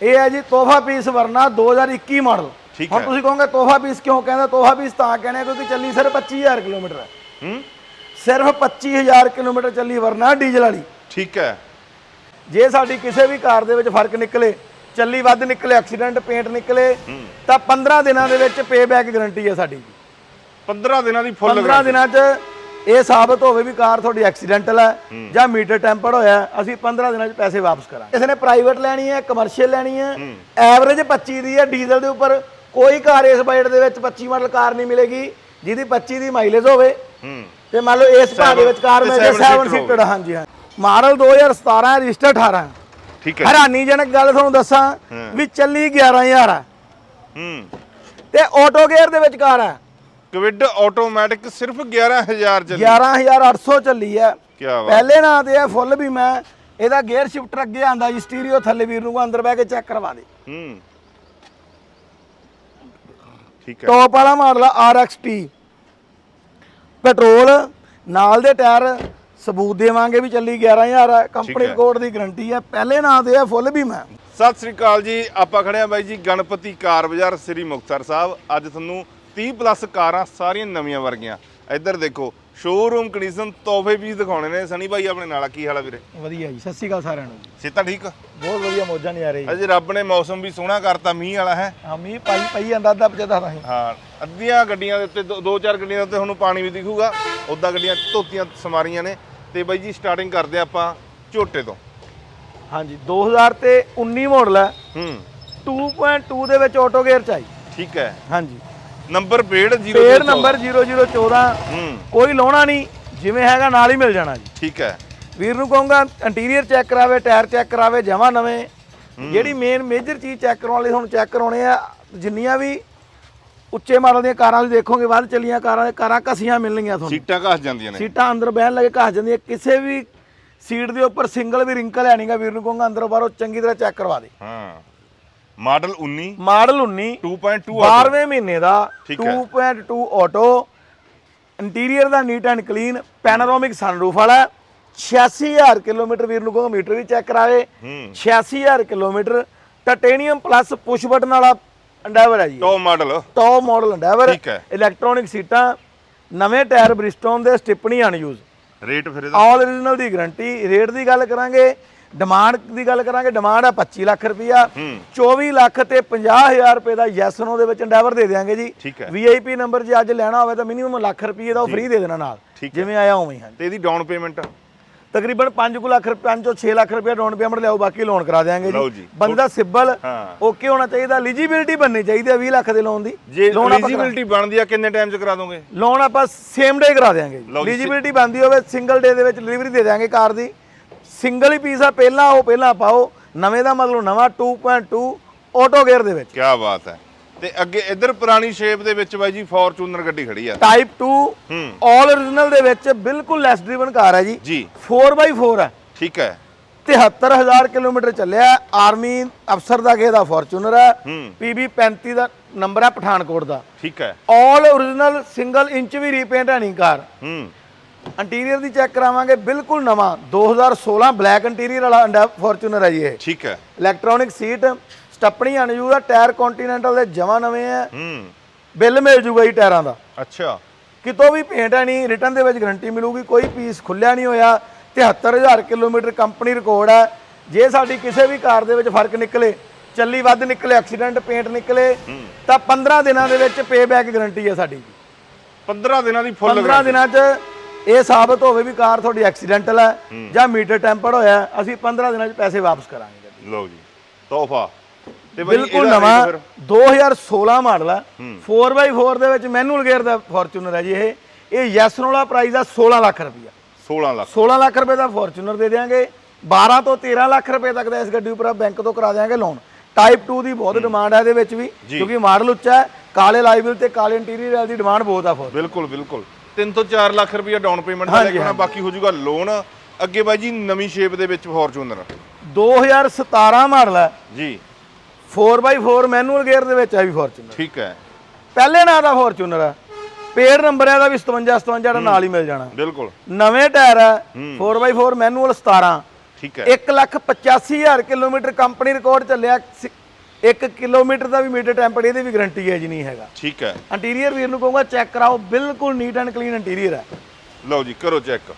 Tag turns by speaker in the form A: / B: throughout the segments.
A: ਇਹ ਹੈ ਜੀ ਤੋਹਫਾ ਪੀਸ ਵਰਨਾ 2021 ਮਾਡਲ
B: ਠੀਕ
A: ਹੁਣ। ਤੁਸੀਂ ਕਹੋਗੇ ਤੋਹਫਾ ਪੀਸ ਕਿਉਂ ਕਹਿੰਦਾ? ਤੋਹਫਾ ਪੀਸ ਤਾਂ ਕਹਿੰਦੇ ਕਿਉਂਕਿ ਚੱਲੀ ਸਿਰਫ 25000 ਕਿਲੋਮੀਟਰ ਹੈ।
B: ਹੂੰ?
A: ਸਿਰਫ 25000 ਕਿਲੋਮੀਟਰ ਚੱਲੀ ਵਰਨਾ ਡੀਜ਼ਲ ਵਾਲੀ।
B: ਠੀਕ ਹੈ।
A: ਜੇ ਸਾਡੀ ਕਿਸੇ ਵੀ ਕਾਰ ਦੇ ਵਿੱਚ ਫ਼ਰਕ ਨਿਕਲੇ ਚੱਲੀ ਵੱਧ ਨਿਕਲੇ ਐਕਸੀਡੈਂਟ ਪੇਂਟ ਨਿਕਲੇ ਤਾਂ 15 ਦਿਨਾਂ ਦੇ ਵਿੱਚ ਪੇਬੈਕ ਗਾਰੰਟੀ ਹੈ ਸਾਡੀ।
B: 15 ਦਿਨਾਂ ਦੀ ਫੁੱਲ
A: 15 ਦਿਨਾਂ 'ਚ ਇਹ ਸਾਬਤ ਹੋਵੇ ਵੀ ਕਾਰ ਤੁਹਾਡੀ ਐਕਸੀਡੈਂਟਲ ਹੈ ਜਾਂ ਮੀਟਰ ਟੈਂਪਰਡ ਹੋਇਆ ਅਸੀਂ 15 ਦਿਨਾਂ 'ਚ ਪੈਸੇ ਵਾਪਸ ਕਰਾਂਗੇ। ਕਿਸੇ ਨੇ ਪ੍ਰਾਈਵੇਟ ਲੈਣੀ ਹੈ ਕਮਰਸ਼ੀਅਲ ਲੈਣੀ ਹੈ ਐਵਰੇਜ 25 ਦੀ ਹੈ ਡੀਜ਼ਲ ਦੇ ਉੱਪਰ। ਕੋਈ ਕਾਰ ਇਸ ਬਜਟ ਦੇ ਵਿੱਚ 25 ਮਾਡਲ ਕਾਰ ਨਹੀਂ ਮਿਲੇਗੀ ਜਿਹਦੀ 25 ਦੀ ਮਾਈਲੇਜ ਹੋਵੇ। ਤੇ ਮੰਨ ਲਓ ਇਸ ਭਾਅ ਦੇ ਵਿੱਚ ਕਾਰ ਮਿਲ ਜੇ
B: seven
A: 7
B: seater
A: ਸੀਟਡ ਹਾਂਜੀ ਹਾਂ ਮਾਡਲ 2017 ਹੈ ਰਜਿਸਟਰ 18 ਹੈ।
B: ਠੀਕ ਹੈ
A: ਹੈਰਾਨੀਜਨਕ ਗੱਲ ਤੁਹਾਨੂੰ ਦੱਸਾਂ ਵੀ ਚੱਲੀ 11000 ਆ
B: ਹੂੰ।
A: ਤੇ ਆਟੋ ਗੇਅਰ ਦੇ ਵਿੱਚ ਕਾਰ ਹੈ।
B: ਕਵਿਡ ਆਟੋਮੈਟਿਕ ਸਿਰਫ 11000 ਚੱਲੀ।
A: 11800 ਚੱਲੀ ਹੈ।
B: ਕੀ ਬਾਤ।
A: ਪਹਿਲੇ ਨਾਂ ਤੇ ਹੈ ਫੁੱਲ ਵੀ ਮੈਂ ਇਹਦਾ ਗੇਅਰ ਸ਼ਿਫਟਰ ਅੱਗੇ ਆਂਦਾ ਜੀ ਸਟੀਰੀਓ ਥੱਲੇ ਵੀਰ ਨੂੰ ਅੰਦਰ ਬਹਿ ਕੇ ਚੈੱਕ ਕਰਵਾ ਦੇ।
B: ਹੂੰ। ਠੀਕ ਹੈ।
A: ਟੌਪ ਵਾਲਾ ਮਾਡਲ ਆ RXT ਪੈਟਰੋਲ ਨਾਲ ਦੇ ਟਾਇਰ ਸਬੂਤ ਦੇਵਾਂਗੇ ਵੀ ਚੱਲੀ 11000 ਹੈ। ਕੰਪਨੀ। ਕੋਡ ਦੀ ਗਾਰੰਟੀ ਹੈ। ਪਹਿਲੇ ਨਾਂ ਤੇ ਹੈ ਫੁੱਲ ਵੀ ਮੈਂ।
B: ਸਤਿ ਸ੍ਰੀ ਅਕਾਲ ਜੀ ਆਪਾਂ ਖੜੇ ਆ ਬਾਈ ਜੀ ਗਣਪਤੀ ਕਾਰ ਬਾਜ਼ਾਰ ਸ੍ਰੀ ਮੁਕਤਸਰ ਸਾਹਿਬ। ਅੱਜ ਤੁਹਾਨੂੰ 30 ਪਲੱਸ ਕਾਰਾਂ ਸਾਰੀਆਂ ਨਵੀਆਂ ਵਰਗੀਆਂ। ਇੱਧਰ ਦੇਖੋ ਸ਼ੋਰੂਮ ਕੰਡੀਸ਼ਨ ਤੋਹਫੇ ਵੀ ਦਿਖਾਉਣੇ ਨੇ। ਸਣੀ ਬਾਈ ਆਪਣੇ ਨਾਲ ਆ। ਕੀ ਹਾਲ ਆ ਵੀਰੇ?
A: ਵਧੀਆ ਜੀ ਸਤਿ ਸ਼੍ਰੀ ਅਕਾਲ ਸਾਰਿਆਂ ਨੂੰ।
B: ਸਿੱਤਾ ਠੀਕ
A: ਬਹੁਤ ਵਧੀਆ ਮੌਜਾਂ ਆ ਰਹੀ
B: ਅਜੇ ਰੱਬ ਨੇ ਮੌਸਮ ਵੀ ਸੋਹਣਾ ਕਰਤਾ ਮੀਂਹ ਵਾਲਾ ਹੈ?
A: ਹਾਂ ਮੀਂਹ ਪਾਈ ਪਈ ਜਾਂਦਾ ਅੱਧਾ ਪਚਦਾ ਨਹੀਂ
B: ਹਾਂ। ਅੱਧੀਆਂ ਗੱਡੀਆਂ ਦੇ ਉੱਤੇ ਦੋ- ਦੋ ਚਾਰ ਗੱਡੀਆਂ ਦੇ ਉੱਤੇ ਤੁਹਾਨੂੰ ਪਾਣੀ ਵੀ ਦਿਖੂਗਾ। ਉਦਾਂ ਗੱਡੀਆਂ ਧੋਤੀਆਂ ਸਮਾਰੀਆਂ ਨੇ। ਤੇ ਬਾਈ ਜੀ ਸਟਾਰਟਿੰਗ ਕਰਦੇ ਆਪਾਂ ਝੋਟੇ ਤੋਂ।
A: ਹਾਂਜੀ 2000 ਤੇ 19 ਮਾਡਲ ਹੈ।
B: ਹੂੰ।
A: 2.2 ਦੇ ਵਿੱਚ ਆਟੋ ਗੇਅਰ ਚ ਆਈ।
B: ਠੀਕ ਹੈ।
A: ਹਾਂਜੀ।
B: ਨੰਬਰ ਪੇੜ 0
A: ਪੇੜ ਨੰਬਰ 0014
B: ਹੂੰ।
A: ਕੋਈ ਲਾਉਣਾ ਨਹੀਂ ਜਿਵੇਂ ਹੈਗਾ ਨਾਲ ਹੀ ਮਿਲ ਜਾਣਾ ਜੀ।
B: ਠੀਕ ਹੈ।
A: ਵੀਰ ਨੂੰ ਕਹੂੰਗਾ ਇੰਟੀਰੀਅਰ ਚੈੱਕ ਕਰਾਵੇ ਟਾਇਰ ਚੈੱਕ ਕਰਾਵੇ ਜਮਾ ਨਵੇਂ। ਜਿਹੜੀ ਮੇਨ ਮੇਜਰ ਚੀਜ਼ ਚੈੱਕ ਕਰਾਉਣ ਲਈ ਤੁਹਾਨੂੰ ਚੈੱਕ ਕਰਾਉਣੇ ਆ ਜਿੰਨੀਆਂ ਵੀ ਉੱਚੇ ਮਾਡਲ ਦੀਆਂ ਕਾਰਾਂ ਤੁਸੀਂ ਦੇਖੋਗੇ ਵੱਧ ਚੱਲੀਆਂ ਕਾਰਾਂ ਦੇ ਕਾਰਾਂ ਘਸੀਆਂ ਮਿਲਣਗੀਆਂ ਤੁਹਾਨੂੰ।
B: ਸੀਟਾਂ ਘਸ ਜਾਂਦੀਆਂ ਨੇ।
A: ਸੀਟਾਂ ਅੰਦਰ ਬਹਿਣ ਲੱਗੇ ਘਸ ਜਾਂਦੀਆਂ ਕਿਸੇ ਵੀ ਸੀਟ ਦੇ ਉੱਪਰ ਸਿੰਗਲ ਵੀ ਰਿੰਕਲ ਹੈ ਨਹੀਂਗਾ ਵੀਰ ਨੂੰ ਕਹੂੰਗਾ ਅੰਦਰੋਂ ਬਾਹਰੋਂ ਚੰਗੀ ਤਰ੍ਹਾਂ ਚੈੱਕ ਕਰਵਾ ਦੇ।
B: ਹਾਂ। ਮਾਡਲ 19
A: ਮਾਡਲ 19
B: 2.2
A: 12ਵੇਂ ਮਹੀਨੇ ਦਾ
B: ਠੀਕ ਹੈ।
A: 2.2 auto interior the neat and clean panoramic sunroof ਵਾਲਾ 86000 ਕਿਲੋਮੀਟਰ ਵੀਰ ਨੂੰ ਕਹੋ ਮੀਟਰ ਵੀ ਚੈੱਕ ਕਰਾਵੇ।
B: ਹੂੰ।
A: 86000 kilometre titanium plus push button ਵਾਲਾ ਅੰਡਾਵਰ ਹੈ ਜੀ।
B: Top model
A: top model Endeavour
B: ਠੀਕ ਹੈ।
A: ਇਲੈਕਟ੍ਰੋਨਿਕ ਸੀਟਾਂ ਨਵੇਂ ਟਾਇਰ ਬ੍ਰਿਸਟੋਨ ਦੇ ਸਟਿਪਣੀ ਅਨਯੂਜ਼
B: ਰੇਟ ਫਿਰ ਇਹਦਾ।
A: ਆਲ ਓਰੀਜਨਲ ਦੀ ਗਾਰੰਟੀ ਰੇਟ ਦੀ ਗੱਲ ਕਰਾਂਗੇ। ਡਿਮਾਂਡ ਦੀ ਗੱਲ ਕਰਾਂਗੇ ਡਿਮਾਂਡ ਆ 25 ਲੱਖ ਰੁਪਇਆ
B: ਹੂੰ।
A: 24 ਲੱਖ ਤੇ 50000 ਰੁਪਏ ਦਾ ਯੈਸ ਨੋ ਦੇ ਵਿੱਚ ਐਂਡੈਵਰ ਦੇ ਦੇਵਾਂਗੇ ਜੀ। ਵੀਆਈਪੀ ਨੰਬਰ ਜੇ ਅੱਜ ਲੈਣਾ ਹੋਵੇ ਤਾਂ ਮਿਨੀਮਮ ਲੱਖ ਰੁਪਏ ਦਾ ਉਹ ਫ੍ਰੀ ਦੇ ਦੇਣਾ ਨਾਲ। ਜਿਵੇਂ ਆਇਆ ਉਵੇਂ ਹੀ
B: ਤੇ ਇਹਦੀ ਡਾਊਨ ਪੇਮੈਂਟ
A: ਤਕਰੀਬਨ 5 ਲੱਖ ਰੁਪਏ 5 ਤੋਂ 6 ਲੱਖ ਰੁਪਏ ਡਾਊਨ ਪੇਮੈਂਟ ਲਿਆਓ ਬਾਕੀ ਲੋਨ ਕਰਾ ਦੇਵਾਂਗੇ ਜੀ। ਬੰਦੇ ਸਿਬਲ। ਓਕੇ ਹੋਣਾ ਚਾਹੀਦਾ। ਐਲੀਜੀਬਿਲਟੀ ਬਣਨੀ ਚਾਹੀਦੀ ਹੈ 20 ਲੱਖ ਦੇ ਲੋਨ ਦੀ।
B: ਜੇ ਐਲੀਜੀਬਿਲਟੀ ਬਣਦੀ ਆ ਕਿੰਨੇ ਟਾਈਮ ਚ ਕਰਾ ਦੋਗੇ?
A: ਲੋਨ ਆਪਾਂ ਸੇਮ ਡੇ ਕਰਾ ਦੇਵਾਂਗੇ ਐਲੀਜੀਬਿਲਟੀ ਬਣਦੀ ਹੋਵੇ ਸਿੰਗਲ ਡੇ ਦੇ ਵਿੱਚ ਡਿਲੀਵਰੀ ਦੇ ਦੇਵਾਂਗੇ ਕਾਰ ਦੀ। ਸਿੰਗਲ ਹੀ ਪੀਸ ਆ ਪਹਿਲਾਂ ਉਹ ਪਹਿਲਾਂ ਪਾਓ ਨਵੇਂ ਦਾ ਮਤਲਬ ਨਵਾਂ 2.2 ਆਟੋ ਗੇਅਰ ਦੇ ਵਿੱਚ।
B: ਕੀ ਬਾਤ ਹੈ। ਤੇ ਅੱਗੇ ਇੱਧਰ ਪੁਰਾਣੀ ਸ਼ੇਪ ਦੇ ਵਿੱਚ ਬਾਈ ਜੀ ਫੋਰਚੂਨਰ ਗੱਡੀ ਖੜੀ ਆ।
A: ਟਾਈਪ 2
B: ਹੂੰ।
A: ਆਲ origignal ਦੇ ਵਿੱਚ ਬਿਲਕੁਲ ਲੈਸ ਡਰਿਵਨ ਕਾਰ ਹੈ ਜੀ।
B: ਜੀ।
A: 4x4 ਹੈ
B: ਠੀਕ ਹੈ।
A: 73000 ਕਿਲੋਮੀਟਰ ਚੱਲਿਆ ਆਰਮੀ ਅਫਸਰ ਦਾ ਕਿਸੇ ਦਾ ਫੋਰਚੂਨਰ ਹੈ। PB 35 ਦਾ ਨੰਬਰ ਹੈ ਪਠਾਨਕੋਟ ਦਾ।
B: ਠੀਕ ਹੈ।
A: ਆਲ origignal ਸਿੰਗਲ ਇੰਚ ਵੀ ਰੀਪੇਂਟ ਹੈ ਨਹੀਂ ਕਾਰ।
B: ਹੂੰ।
A: ਇੰਟੀਰੀਅਰ ਦੀ ਚੈੱਕ ਕਰਾਵਾਂਗੇ ਬਿਲਕੁਲ ਨਵਾਂ। 2016 ਬਲੈਕ ਇੰਟੀਰੀਅਰ ਵਾਲਾ ਅੰਡਾ ਫੋਰਚੂਨਰ ਹੈ ਜੀ ਇਹ।
B: ਠੀਕ ਹੈ।
A: ਇਲੈਕਟ੍ਰੋਨਿਕ ਸੀਟ ਸਟੱਪਣੀ ਅਨਯੂ ਦਾ ਟਾਇਰ ਕੰਟੀਨੈਂਟਲ ਦੇ ਜਮਾ ਨਵੇਂ ਹੈ।
B: ਹੂੰ।
A: ਬਿੱਲ ਮਿਲ ਜੂਗਾ ਜੀ ਟਾਇਰਾਂ ਦਾ।
B: ਅੱਛਾ।
A: ਕਿਤੋਂ ਵੀ ਪੇਂਟ ਹੈ ਨਹੀਂ ਰਿਟਰਨ ਦੇ ਵਿੱਚ ਗਾਰੰਟੀ ਮਿਲੂਗੀ ਕੋਈ ਪੀਸ ਖੁੱਲਿਆ ਨਹੀਂ ਹੋਇਆ। 73000 ਕਿਲੋਮੀਟਰ ਕੰਪਨੀ ਰਿਕਾਰਡ ਹੈ। ਜੇ ਸਾਡੀ ਕਿਸੇ ਵੀ ਕਾਰ ਦੇ ਵਿੱਚ ਫ਼ਰਕ ਨਿਕਲੇ ਚੱਲੀ ਵੱਧ ਨਿਕਲੇ ਐਕਸੀਡੈਂਟ ਪੇਂਟ ਨਿਕਲੇ ਤਾਂ 15 ਦਿਨਾਂ ਦੇ ਵਿੱਚ ਪੇਬੈਕ ਗਾਰੰਟੀ ਹੈ ਸਾਡੀ।
B: 15 ਦਿਨਾਂ ਦੀ ਫੁੱਲ
A: 15 ਦਿਨਾਂ 'ਚ ਇਹ ਸਾਬਤ ਹੋਵੇ ਵੀ ਕਾਰ ਤੁਹਾਡੀ ਐਕਸੀਡੈਂਟਲ ਹੈ ਜਾਂ ਮੀਟਰ ਟੈਂਪਰਡ ਹੋਇਆ ਅਸੀਂ 15 ਦਿਨਾਂ 'ਚ ਪੈਸੇ ਵਾਪਸ ਕਰਾਂਗੇ
B: ਲਓ ਜੀ ਤੋਹਫਾ। ਤੇ ਬਾਈ
A: ਬਿਲਕੁਲ ਨਵਾਂ
B: rate
A: 2016 ਮਾਡਲ ਹੈ। 4x4 ਦੇ ਵਿੱਚ ਮੈਨੂਅਲ ਗੇਅਰ ਦਾ ਫੋਰਚੂਨਰ ਹੈ ਜੀ ਇਹ। ਇਹ ਯੈਸ ਵਾਲਾ ਪ੍ਰਾਈਸ ਆ 16 ਲੱਖ ਰੁਪਇਆ
B: ਫਿਰ 16 ਲੱਖ।
A: 16 ਲੱਖ ਰੁਪਏ ਦਾ ਫੋਰਚੂਨਰ ਦੇ ਦੇਵਾਂਗੇ 12 ਤੋਂ 13 ਲੱਖ ਰੁਪਏ ਤੱਕ ਦਾ ਇਸ ਗੱਡੀ ਉੱਪਰ ਬੈਂਕ ਤੋਂ ਕਰਾ ਦੇਵਾਂਗੇ ਲੋਨ ਟਾਈਪ 2 ਦੀ ਬਹੁਤ ਡਿਮਾਂਡ ਹੈ ਇਹਦੇ ਵਿੱਚ ਵੀ ਕਿਉਂਕਿ ਮਾਡਲ ਉੱਚਾ ਹੈ ਕਾਲੇ ਲਾਈਵਲ ਤੇ ਕਾਲੇ ਇੰਟੀਰੀਅਰ ਦੀ ਡਿਮਾਂਡ ਬਹੁਤ ਆ ਫੋਰ
B: ਬਿਲਕੁਲ ਬਿਲਕੁਲ। 3 ਤੋਂ 4 ਲੱਖ ਰੁਪਏ ਡਾਊਨ ਪੇਮੈਂਟ ਦਾ ਲੈ ਕੇ ਆਉਣਾ ਬਾਕੀ ਹੋ ਜਾਊਗਾ ਲੋਨ ਅੱਗੇ ਬਾਈ ਜੀ ਨਵੀਂ ਸ਼ੇਪ ਦੇ ਵਿੱਚ ਫੋਰਚੂਨਰ
A: 2017 ਮਾਡਲ ਹੈ।
B: ਜੀ।
A: 4x4 ਮੈਨੂਅਲ ਗੇਅਰ ਦੇ ਵਿੱਚ ਹੈ ਵੀ ਫੋਰਚੂਨਰ
B: ਠੀਕ ਹੈ।
A: ਪਹਿਲੇ ਨਾਂ ਦਾ ਫੋਰਚੂਨਰ ਹੈ। ਪੇੜ ਨੰਬਰ ਇਹਦਾ ਵੀ 57 57 ਦਾ ਨਾਲ ਹੀ ਮਿਲ ਜਾਣਾ।
B: ਬਿਲਕੁਲ।
A: ਨਵੇਂ ਟਾਇਰ ਹੈ। 4x4 ਮੈਨੂਅਲ 17
B: ਠੀਕ ਹੈ।
A: 185000 ਕਿਲੋਮੀਟਰ ਕੰਪਨੀ ਰਿਕਾਰਡ ਚੱਲਿਆ। 1 ਕਿਲੋਮੀਟਰ ਦਾ ਵੀ ਮੀਟਰ ਟੈਂਪਰ ਇਹਦੀ ਵੀ ਗਾਰੰਟੀ ਹੈ ਜੀ ਨਹੀਂ ਹੈਗਾ।
B: ਠੀਕ ਹੈ।
A: ਇੰਟੀਰੀਅਰ ਵੀਰ ਨੂੰ ਕਹੂੰਗਾ ਚੈੱਕ ਕਰਾਓ ਬਿਲਕੁਲ ਨੀਟ ਐਂਡ ਕਲੀਨ ਇੰਟੀਰੀਅਰ ਹੈ।
B: ਲਓ ਜੀ ਕਰੋ ਚੈੱਕ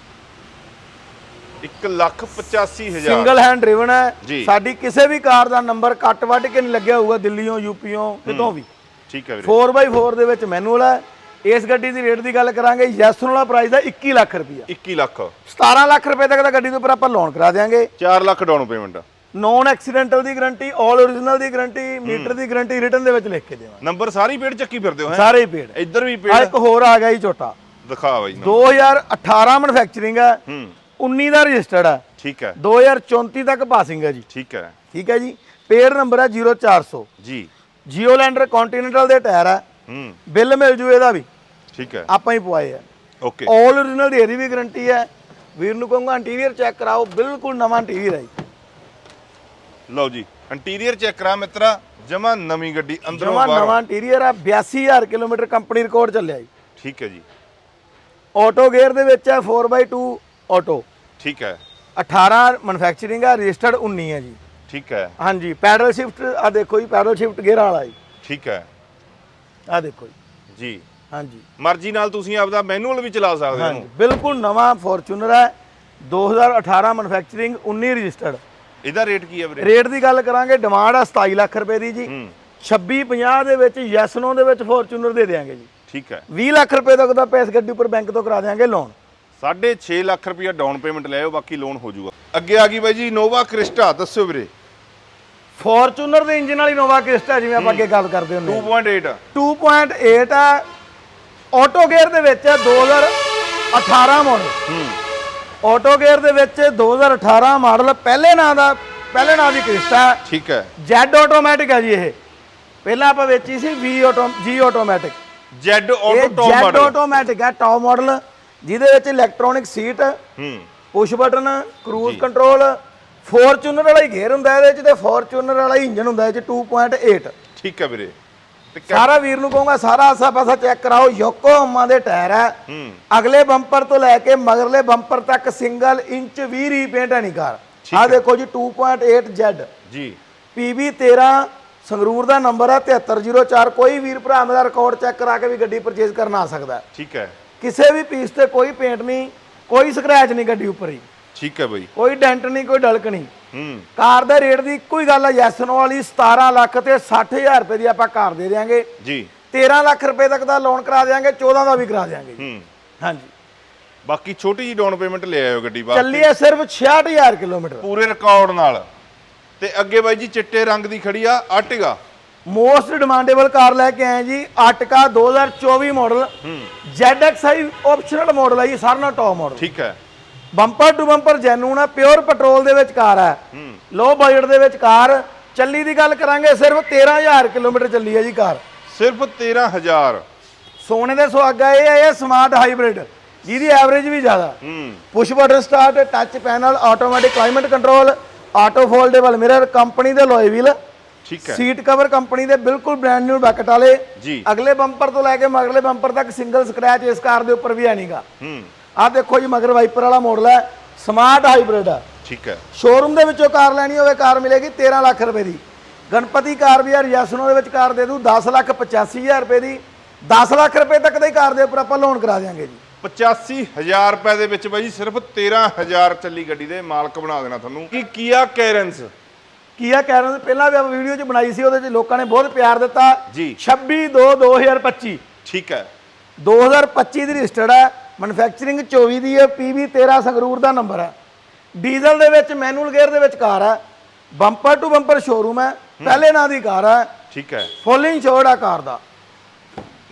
B: 185000
A: ਸਿੰਗਲ ਹੈਂਡ ਡਰਾਈਵਨ ਹੈ। ਸਾਡੀ ਕਿਸੇ ਵੀ ਕਾਰ ਦਾ ਨੰਬਰ ਕੱਟ ਵੱਢ ਕੇ ਨਹੀਂ ਲੱਗਿਆ ਹੋਊਗਾ ਦਿੱਲੀੋਂ ਯੂਪੀੋਂ ਕਿਤੋਂ ਵੀ।
B: ਠੀਕ ਹੈ ਵੀਰੇ।
A: 4x4 ਦੇ ਵਿੱਚ ਮੈਨੂਅਲ ਹੈ। ਇਸ ਗੱਡੀ ਦੀ ਰੇਟ ਦੀ ਗੱਲ ਕਰਾਂਗੇ ਯੈਸਨ ਵਾਲਾ ਪ੍ਰਾਈਸ ਦਾ 21 ਲੱਖ ਰੁਪਈਆ
B: 21 ਲੱਖ।
A: 17 ਲੱਖ ਰੁਪਏ ਤੱਕ ਦਾ ਗੱਡੀ ਦੇ ਉੱਪਰ ਆਪਾਂ ਲੋਨ ਕਰਾ ਦੇਾਂਗੇ
B: 4 lakh down payment
A: non accidental ਦੀ ਗਾਰੰਟੀ 올 ਓਰੀਜਨਲ ਦੀ ਗਾਰੰਟੀ ਮੀਟਰ ਦੀ ਗਾਰੰਟੀ ਰਿਟਰਨ ਦੇ ਵਿੱਚ ਲਿਖ ਕੇ ਦੇਵਾਂਗੇ।
B: ਨੰਬਰ ਸਾਰੀ ਪੇੜ ਚੱਕੀ ਫਿਰਦੇ ਹੋ ਹੈ?
A: ਸਾਰੇ ਹੀ ਪੇਡ
B: ਇੱਧਰ ਵੀ
A: ਆ।
B: ਪੇੜ
A: ਇੱਕ ਹੋਰ ਆ ਗਿਆ ਜੀ ਛੋਟਾ।
B: ਦਿਖਾ ਬਾਈ ਨਾ
A: 2018 ਮੈਨੂਫੈਕਚਰਿੰਗ ਹੈ
B: ਹੂੰ।
A: 19 ਦਾ ਰਜਿਸਟਰਡ ਹੈ।
B: ਠੀਕ ਹੈ।
A: 2034 ਤੱਕ ਪਾਸਿੰਗ ਹੈ ਜੀ।
B: ਠੀਕ ਹੈ।
A: ਠੀਕ ਹੈ ਜੀ। ਪੇਡ ਨੰਬਰ ਹੈ 0400
B: ਜੀ।
A: ਜੀਓਲੈਂਡਰ ਕੰਟੀਨੈਂਟਲ ਦੇ ਟਾਇਰ ਹੈ।
B: ਹੂੰ।
A: ਬਿੱਲ ਮਿਲ ਜੂ ਇਹਦਾ ਵੀ।
B: ਠੀਕ ਹੈ।
A: ਆਪਾਂ ਹੀ ਪਵਾਏ ਆ
B: ਓਕੇ
A: 올 ਓਰੀਜਨਲ ਦੀ ਇਹਦੀ ਵੀ ਗਾਰੰਟੀ ਹੈ। ਵੀਰ ਨੂੰ ਕਹੂੰਗਾ ਇੰਟੀਰੀਅਰ ਚੈੱਕ ਕਰਾਓ। ਬਿਲਕੁਲ ਨਵਾਂ ਇੰਟੀਰੀਅਰ ਹੈ ਜੀ।
B: ਲਓ ਜੀ ਇੰਟੀਰੀਅਰ ਚੈੱਕ ਕਰਾ ਮਿੱਤਰਾ ਜਮਾ ਨਵੀਂ ਗੱਡੀ ਅੰਦਰੋਂ
A: ਜਮਾ
B: ਬਾਹਰੋਂ।
A: ਨਵਾਂ ਇੰਟੀਰੀਅਰ ਹੈ 82000 ਕਿਲੋਮੀਟਰ ਕੰਪਨੀ ਰਿਕਾਰਡ ਚੱਲਿਆ ਜੀ।
B: ਠੀਕ ਹੈ ਜੀ।
A: ਆਟੋ ਗੇਅਰ ਦੇ ਵਿੱਚ ਹੈ 4x2 ਆਟੋ
B: ਠੀਕ ਹੈ।
A: 18 ਮੈਨੂਫੈਕਚਰਿੰਗ ਹੈ ਰਜਿਸਟਰਡ 19 ਹੈ ਜੀ।
B: ਠੀਕ ਹੈ।
A: ਹਾਂਜੀ ਪੈਡਲ ਸ਼ਿਫਟ ਆ ਦੇਖੋ ਜੀ ਪੈਡਲ ਸ਼ਿਫਟ ਗੇਅਰ ਵਾਲਾ ਜੀ।
B: ਠੀਕ ਹੈ।
A: ਆ ਦੇਖੋ ਜੀ।
B: ਜੀ।
A: ਹਾਂਜੀ।
B: ਮਰਜ਼ੀ ਨਾਲ ਤੁਸੀਂ ਆਪਦਾ ਮੈਨੂਅਲ ਵੀ ਚਲਾ ਸਕਦੇ ਹੋ।
A: ਬਿਲਕੁਲ ਨਵਾਂ ਫੋਰਚੂਨਰ ਹੈ। 2018 ਮੈਨੂਫੈਕਚਰਿੰਗ 19 ਰਜਿਸਟਰਡ
B: ਇਹਦਾ ਰੇਟ ਕੀ ਹੈ ਵੀਰੇ?
A: ਰੇਟ ਦੀ ਗੱਲ ਕਰਾਂਗੇ ਡਿਮਾਂਡ ਆ 27 ਲੱਖ ਰੁਪਏ ਦੀ ਜੀ।
B: ਹੂੰ।
A: 2650 ਦੇ ਵਿੱਚ ਯੈਸ ਨੋ ਦੇ ਵਿੱਚ ਫੋਰਚੂਨਰ ਦੇ ਦੇਾਂਗੇ ਜੀ।
B: ਠੀਕ ਹੈ।
A: 20 ਲੱਖ ਰੁਪਏ ਤੱਕ ਦਾ ਪੈਸ ਗੱਡੀ ਉੱਪਰ ਬੈਂਕ ਤੋਂ ਕਰਾ ਦੇਾਂਗੇ ਲੋਨ
B: 6.5 ਲੱਖ ਰੁਪਇਆ ਡਾਊਨ ਪੇਮੈਂਟ ਲੈ ਆਓ ਬਾਕੀ ਲੋਨ ਹੋ ਜਾਊਗਾ। ਅੱਗੇ ਆ ਗਈ ਬਾਈ ਜੀ ਨੋਵਾ ਕ੍ਰਿਸਟਾ ਦੱਸਿਓ ਵੀਰੇ।
A: ਫੋਰਚੂਨਰ ਦੇ ਇੰਜਨ ਵਾਲੀ ਨੋਵਾ ਕ੍ਰਿਸਟਾ ਜਿਵੇਂ ਆਪਾਂ ਅੱਗੇ ਗੱਲ ਕਰਦੇ ਹੁੰਦੇ ਹਾਂ।
B: 2.8
A: 2.8 ਹੈ ਆਟੋ ਗੇਅਰ ਦੇ ਵਿੱਚ ਹੈ 2018 ਮਾਡਲ
B: ਹੂੰ।
A: ਆਟੋ ਗੇਅਰ ਦੇ ਵਿੱਚ 2018 ਮਾਡਲ ਪਹਿਲੇ ਨਾਂ ਦਾ ਪਹਿਲੇ ਨਾਂ ਦੀ ਕ੍ਰਿਸਟਾ
B: ਠੀਕ ਹੈ।
A: ਜੈਡ ਆਟੋਮੈਟਿਕ ਹੈ ਜੀ ਇਹ। ਪਹਿਲਾਂ ਆਪਾਂ ਵੇਚੀ ਸੀ ਵੀ ਆਟੋ ਜੀ automatic
B: Z auto top
A: Z
B: model
A: automatic ਹੈ ਟੌਪ ਮਾਡਲ ਜਿਹਦੇ ਵਿੱਚ ਇਲੈਕਟ੍ਰੋਨਿਕ ਸੀਟ
B: ਹੂੰ।
A: Push button cruise control Fortuner ਵਾਲਾ ਹੀ ਗੇਅਰ ਹੁੰਦਾ ਇਹਦੇ ਚ ਤੇ ਫੋਰਚੂਨਰ ਵਾਲਾ ਹੀ ਇੰਜਨ ਹੁੰਦਾ ਇਹ ਚ 2.8
B: ਠੀਕ ਹੈ ਵੀਰੇ।
A: ਸਾਰਾ ਵੀਰ ਨੂੰ ਕਹੂੰਗਾ ਸਾਰਾ ਆਸਾ ਪਾਸਾ ਚੈੱਕ ਕਰਾਓ ਯੋਕੋਹਾਮਾ ਦੇ ਟਾਇਰ ਹੈ। ਅਗਲੇ ਬੰਪਰ ਤੋਂ ਲੈ ਕੇ ਮਗਰਲੇ ਬੰਪਰ ਤੱਕ ਸਿੰਗਲ ਇੰਚ ਵੀ ਰੀਪੇਂਟ ਹੈ ਨਹੀਂ ਕਾਰ। ਆ ਦੇਖੋ ਜੀ 2.8 Z
B: ਜੀ।
A: PB 13 ਸੰਗਰੂਰ ਦਾ ਨੰਬਰ ਹੈ 7304 ਕੋਈ ਵੀਰ ਭਰਾ ਮੇਰਾ ਰਿਕਾਰਡ ਚੈੱਕ ਕਰਾ ਕੇ ਵੀ ਗੱਡੀ ਪਰਚੇਜ਼ ਕਰਨ ਆ ਸਕਦਾ।
B: ਠੀਕ ਹੈ।
A: ਕਿਸੇ ਵੀ ਪੀਸ ਤੇ ਕੋਈ ਪੇਂਟ ਨਹੀਂ ਕੋਈ ਸਕ੍ਰੈਚ ਨਹੀਂ ਗੱਡੀ ਉੱਪਰ ਹੀ।
B: ਠੀਕ ਹੈ ਬਾਈ।
A: ਕੋਈ ਡੈਂਟ ਨਹੀਂ ਕੋਈ ਡਲਕ ਨਹੀਂ।
B: ਹੂੰ।
A: ਕਾਰ ਦਾ ਰੇਟ ਦੀ ਇੱਕੋ ਹੀ ਗੱਲ ਹੈ ਯੈਸਨੋ ਵਾਲੀ 17 ਲੱਖ ਤੇ 60000 ਰੁਪਏ ਦੀ ਆਪਾਂ ਕਾਰ ਦੇ ਦੇਾਂਗੇ
B: ਜੀ।
A: 13 ਲੱਖ ਰੁਪਏ ਤੱਕ ਦਾ ਲੋਨ ਕਰਾ ਦੇਾਂਗੇ 14 ਦਾ ਵੀ ਕਰਾ ਦੇਾਂਗੇ।
B: ਹੂੰ।
A: ਹਾਂਜੀ।
B: ਬਾਕੀ ਛੋਟੀ ਜੀ ਡਾਊਨ ਪੇਮੈਂਟ ਲੈ ਆਇਓ ਗੱਡੀ ਬਾਅਦ
A: ਚੱਲੀ ਹੈ ਸਿਰਫ 66000 ਕਿਲੋਮੀਟਰ।
B: ਪੂਰੇ ਰਿਕਾਰਡ ਨਾਲ। ਤੇ ਅੱਗੇ ਬਾਈ ਜੀ ਚਿੱਟੇ ਰੰਗ ਦੀ ਖੜੀ ਆ ਆਰਟਿਗਾ
A: ਮੋਸਟ ਡਿਮਾਂਡੇਬਲ ਕਾਰ ਲੈ ਕੇ ਆਏ ਜੀ ਆਟਕਾ 2024 ਮਾਡਲ
B: ਹੂੰ।
A: ZXi ਆਪਸ਼ਨਲ ਮਾਡਲ ਹੈ ਜੀ ਸਾਰਿਆਂ ਨਾਲੋਂ ਟੌਪ ਮਾਡਲ
B: ਠੀਕ ਹੈ।
A: ਬੰਪਰ ਟੂ ਬੰਪਰ ਜੈਨੂਨ ਹੈ ਪਿਓਰ ਪੈਟਰੋਲ ਦੇ ਵਿੱਚ ਕਾਰ ਹੂੰ। ਲੋ ਬਜਟ ਦੇ ਵਿੱਚ ਕਾਰ। ਚੱਲੀ ਦੀ ਗੱਲ ਕਰਾਂਗੇ ਸਿਰਫ 13000 ਕਿਲੋਮੀਟਰ ਚੱਲੀ ਹੈ ਜੀ ਕਾਰ।
B: ਸਿਰਫ 13000
A: ਸੋਨੇ ਦੇ ਸੁਹਾਗਾ ਇਹ ਹੈ ਇਹ ਸਮਾਰਟ ਹਾਈਬ੍ਰਿਡ ਜਿਹਦੀ ਐਵਰੇਜ ਵੀ ਜ਼ਿਆਦਾ। Push button start touch panel automatic climate control auto foldable mirror company ਦੇ ਲੋਏ ਵੀਲ
B: ਠੀਕ ਹੈ।
A: ਸੀਟ ਕਵਰ ਕੰਪਨੀ ਦੇ ਬਿਲਕੁਲ ਬ੍ਰਾਂਡ ਨਿਊ ਬੈਕਟ ਵਾਲੇ।
B: ਜੀ।
A: ਅਗਲੇ ਬੰਪਰ ਤੋਂ ਲੈ ਕੇ ਮਗਰਲੇ ਬੰਪਰ ਤੱਕ ਸਿੰਗਲ ਸਕ੍ਰੈਚ ਇਸ ਕਾਰ ਦੇ ਉੱਪਰ ਵੀ ਹੈ ਨਹੀਂਗਾ
B: ਹੂੰ।
A: ਆਹ ਦੇਖੋ ਜੀ ਮਗਰ ਵਾਈਪਰ ਵਾਲਾ ਮਾਡਲ ਹੈ ਸਮਾਰਟ ਹਾਈਬ੍ਰਿਡ ਹੈ।
B: ਠੀਕ ਹੈ।
A: ਸ਼ੋਰੂਮ ਦੇ ਵਿੱਚੋਂ ਕਾਰ ਲੈਣੀ ਹੋਵੇ ਕਾਰ ਮਿਲੇਗੀ 13 ਲੱਖ ਰੁਪਏ ਦੀ। ਗਣਪਤੀ ਕਾਰ ਵੀ ਯਾਰ ਯਸਨੋ ਦੇ ਵਿੱਚ ਕਾਰ ਦੇ ਦੂ 10 ਲੱਖ 85000 ਰੁਪਏ ਦੀ। 10 ਲੱਖ ਰੁਪਏ ਤੱਕ ਦੀ ਕਾਰ ਦੇ ਉੱਪਰ ਆਪਾਂ ਲੋਨ ਕਰਾ ਦਿਆਂਗੇ ਜੀ।
B: 85000 ਰੁਪਏ ਦੇ ਵਿੱਚ ਬਾਈ ਜੀ ਸਿਰਫ 13000 ਚੱਲੀ ਗੱਡੀ ਦੇ ਮਾਲਕ ਬਣਾ ਦੇਣਾ ਤੁਹਾਨੂੰ। ਕੀ ਕੀਆ ਕੈਰਨਸ
A: ਕੀਆ ਕੈਰਨ ਪਹਿਲਾਂ ਵੀ ਆਪਾਂ ਵੀਡੀਓ 'ਚ ਬਣਾਈ ਸੀ ਉਹਦੇ 'ਚ ਲੋਕਾਂ ਨੇ ਬਹੁਤ ਪਿਆਰ ਦਿੱਤਾ।
B: ਜੀ।
A: 26 2 2025
B: ਠੀਕ ਹੈ।
A: 2025 ਦੀ ਰਜਿਸਟਰਡ ਹੈ। ਮੈਨੂਫੈਕਚਰਿੰਗ 24 ਦੀ ਹੈ PB 13 ਸੰਗਰੂਰ ਦਾ ਨੰਬਰ ਹੈ। ਡੀਜ਼ਲ ਦੇ ਵਿੱਚ ਮੈਨੂਅਲ ਗੇਅਰ ਦੇ ਵਿੱਚ ਕਾਰ ਹੈ। ਬੰਪਰ ਟੂ ਬੰਪਰ ਸ਼ੋਰੂਮ ਹੈ। ਪਹਿਲੇ ਨਾਂ ਦੀ ਕਾਰ ਹੈ।
B: ਠੀਕ ਹੈ।
A: ਫੁੱਲ ਇੰਸ਼ੋਰਡ ਹੈ ਕਾਰ ਦਾ।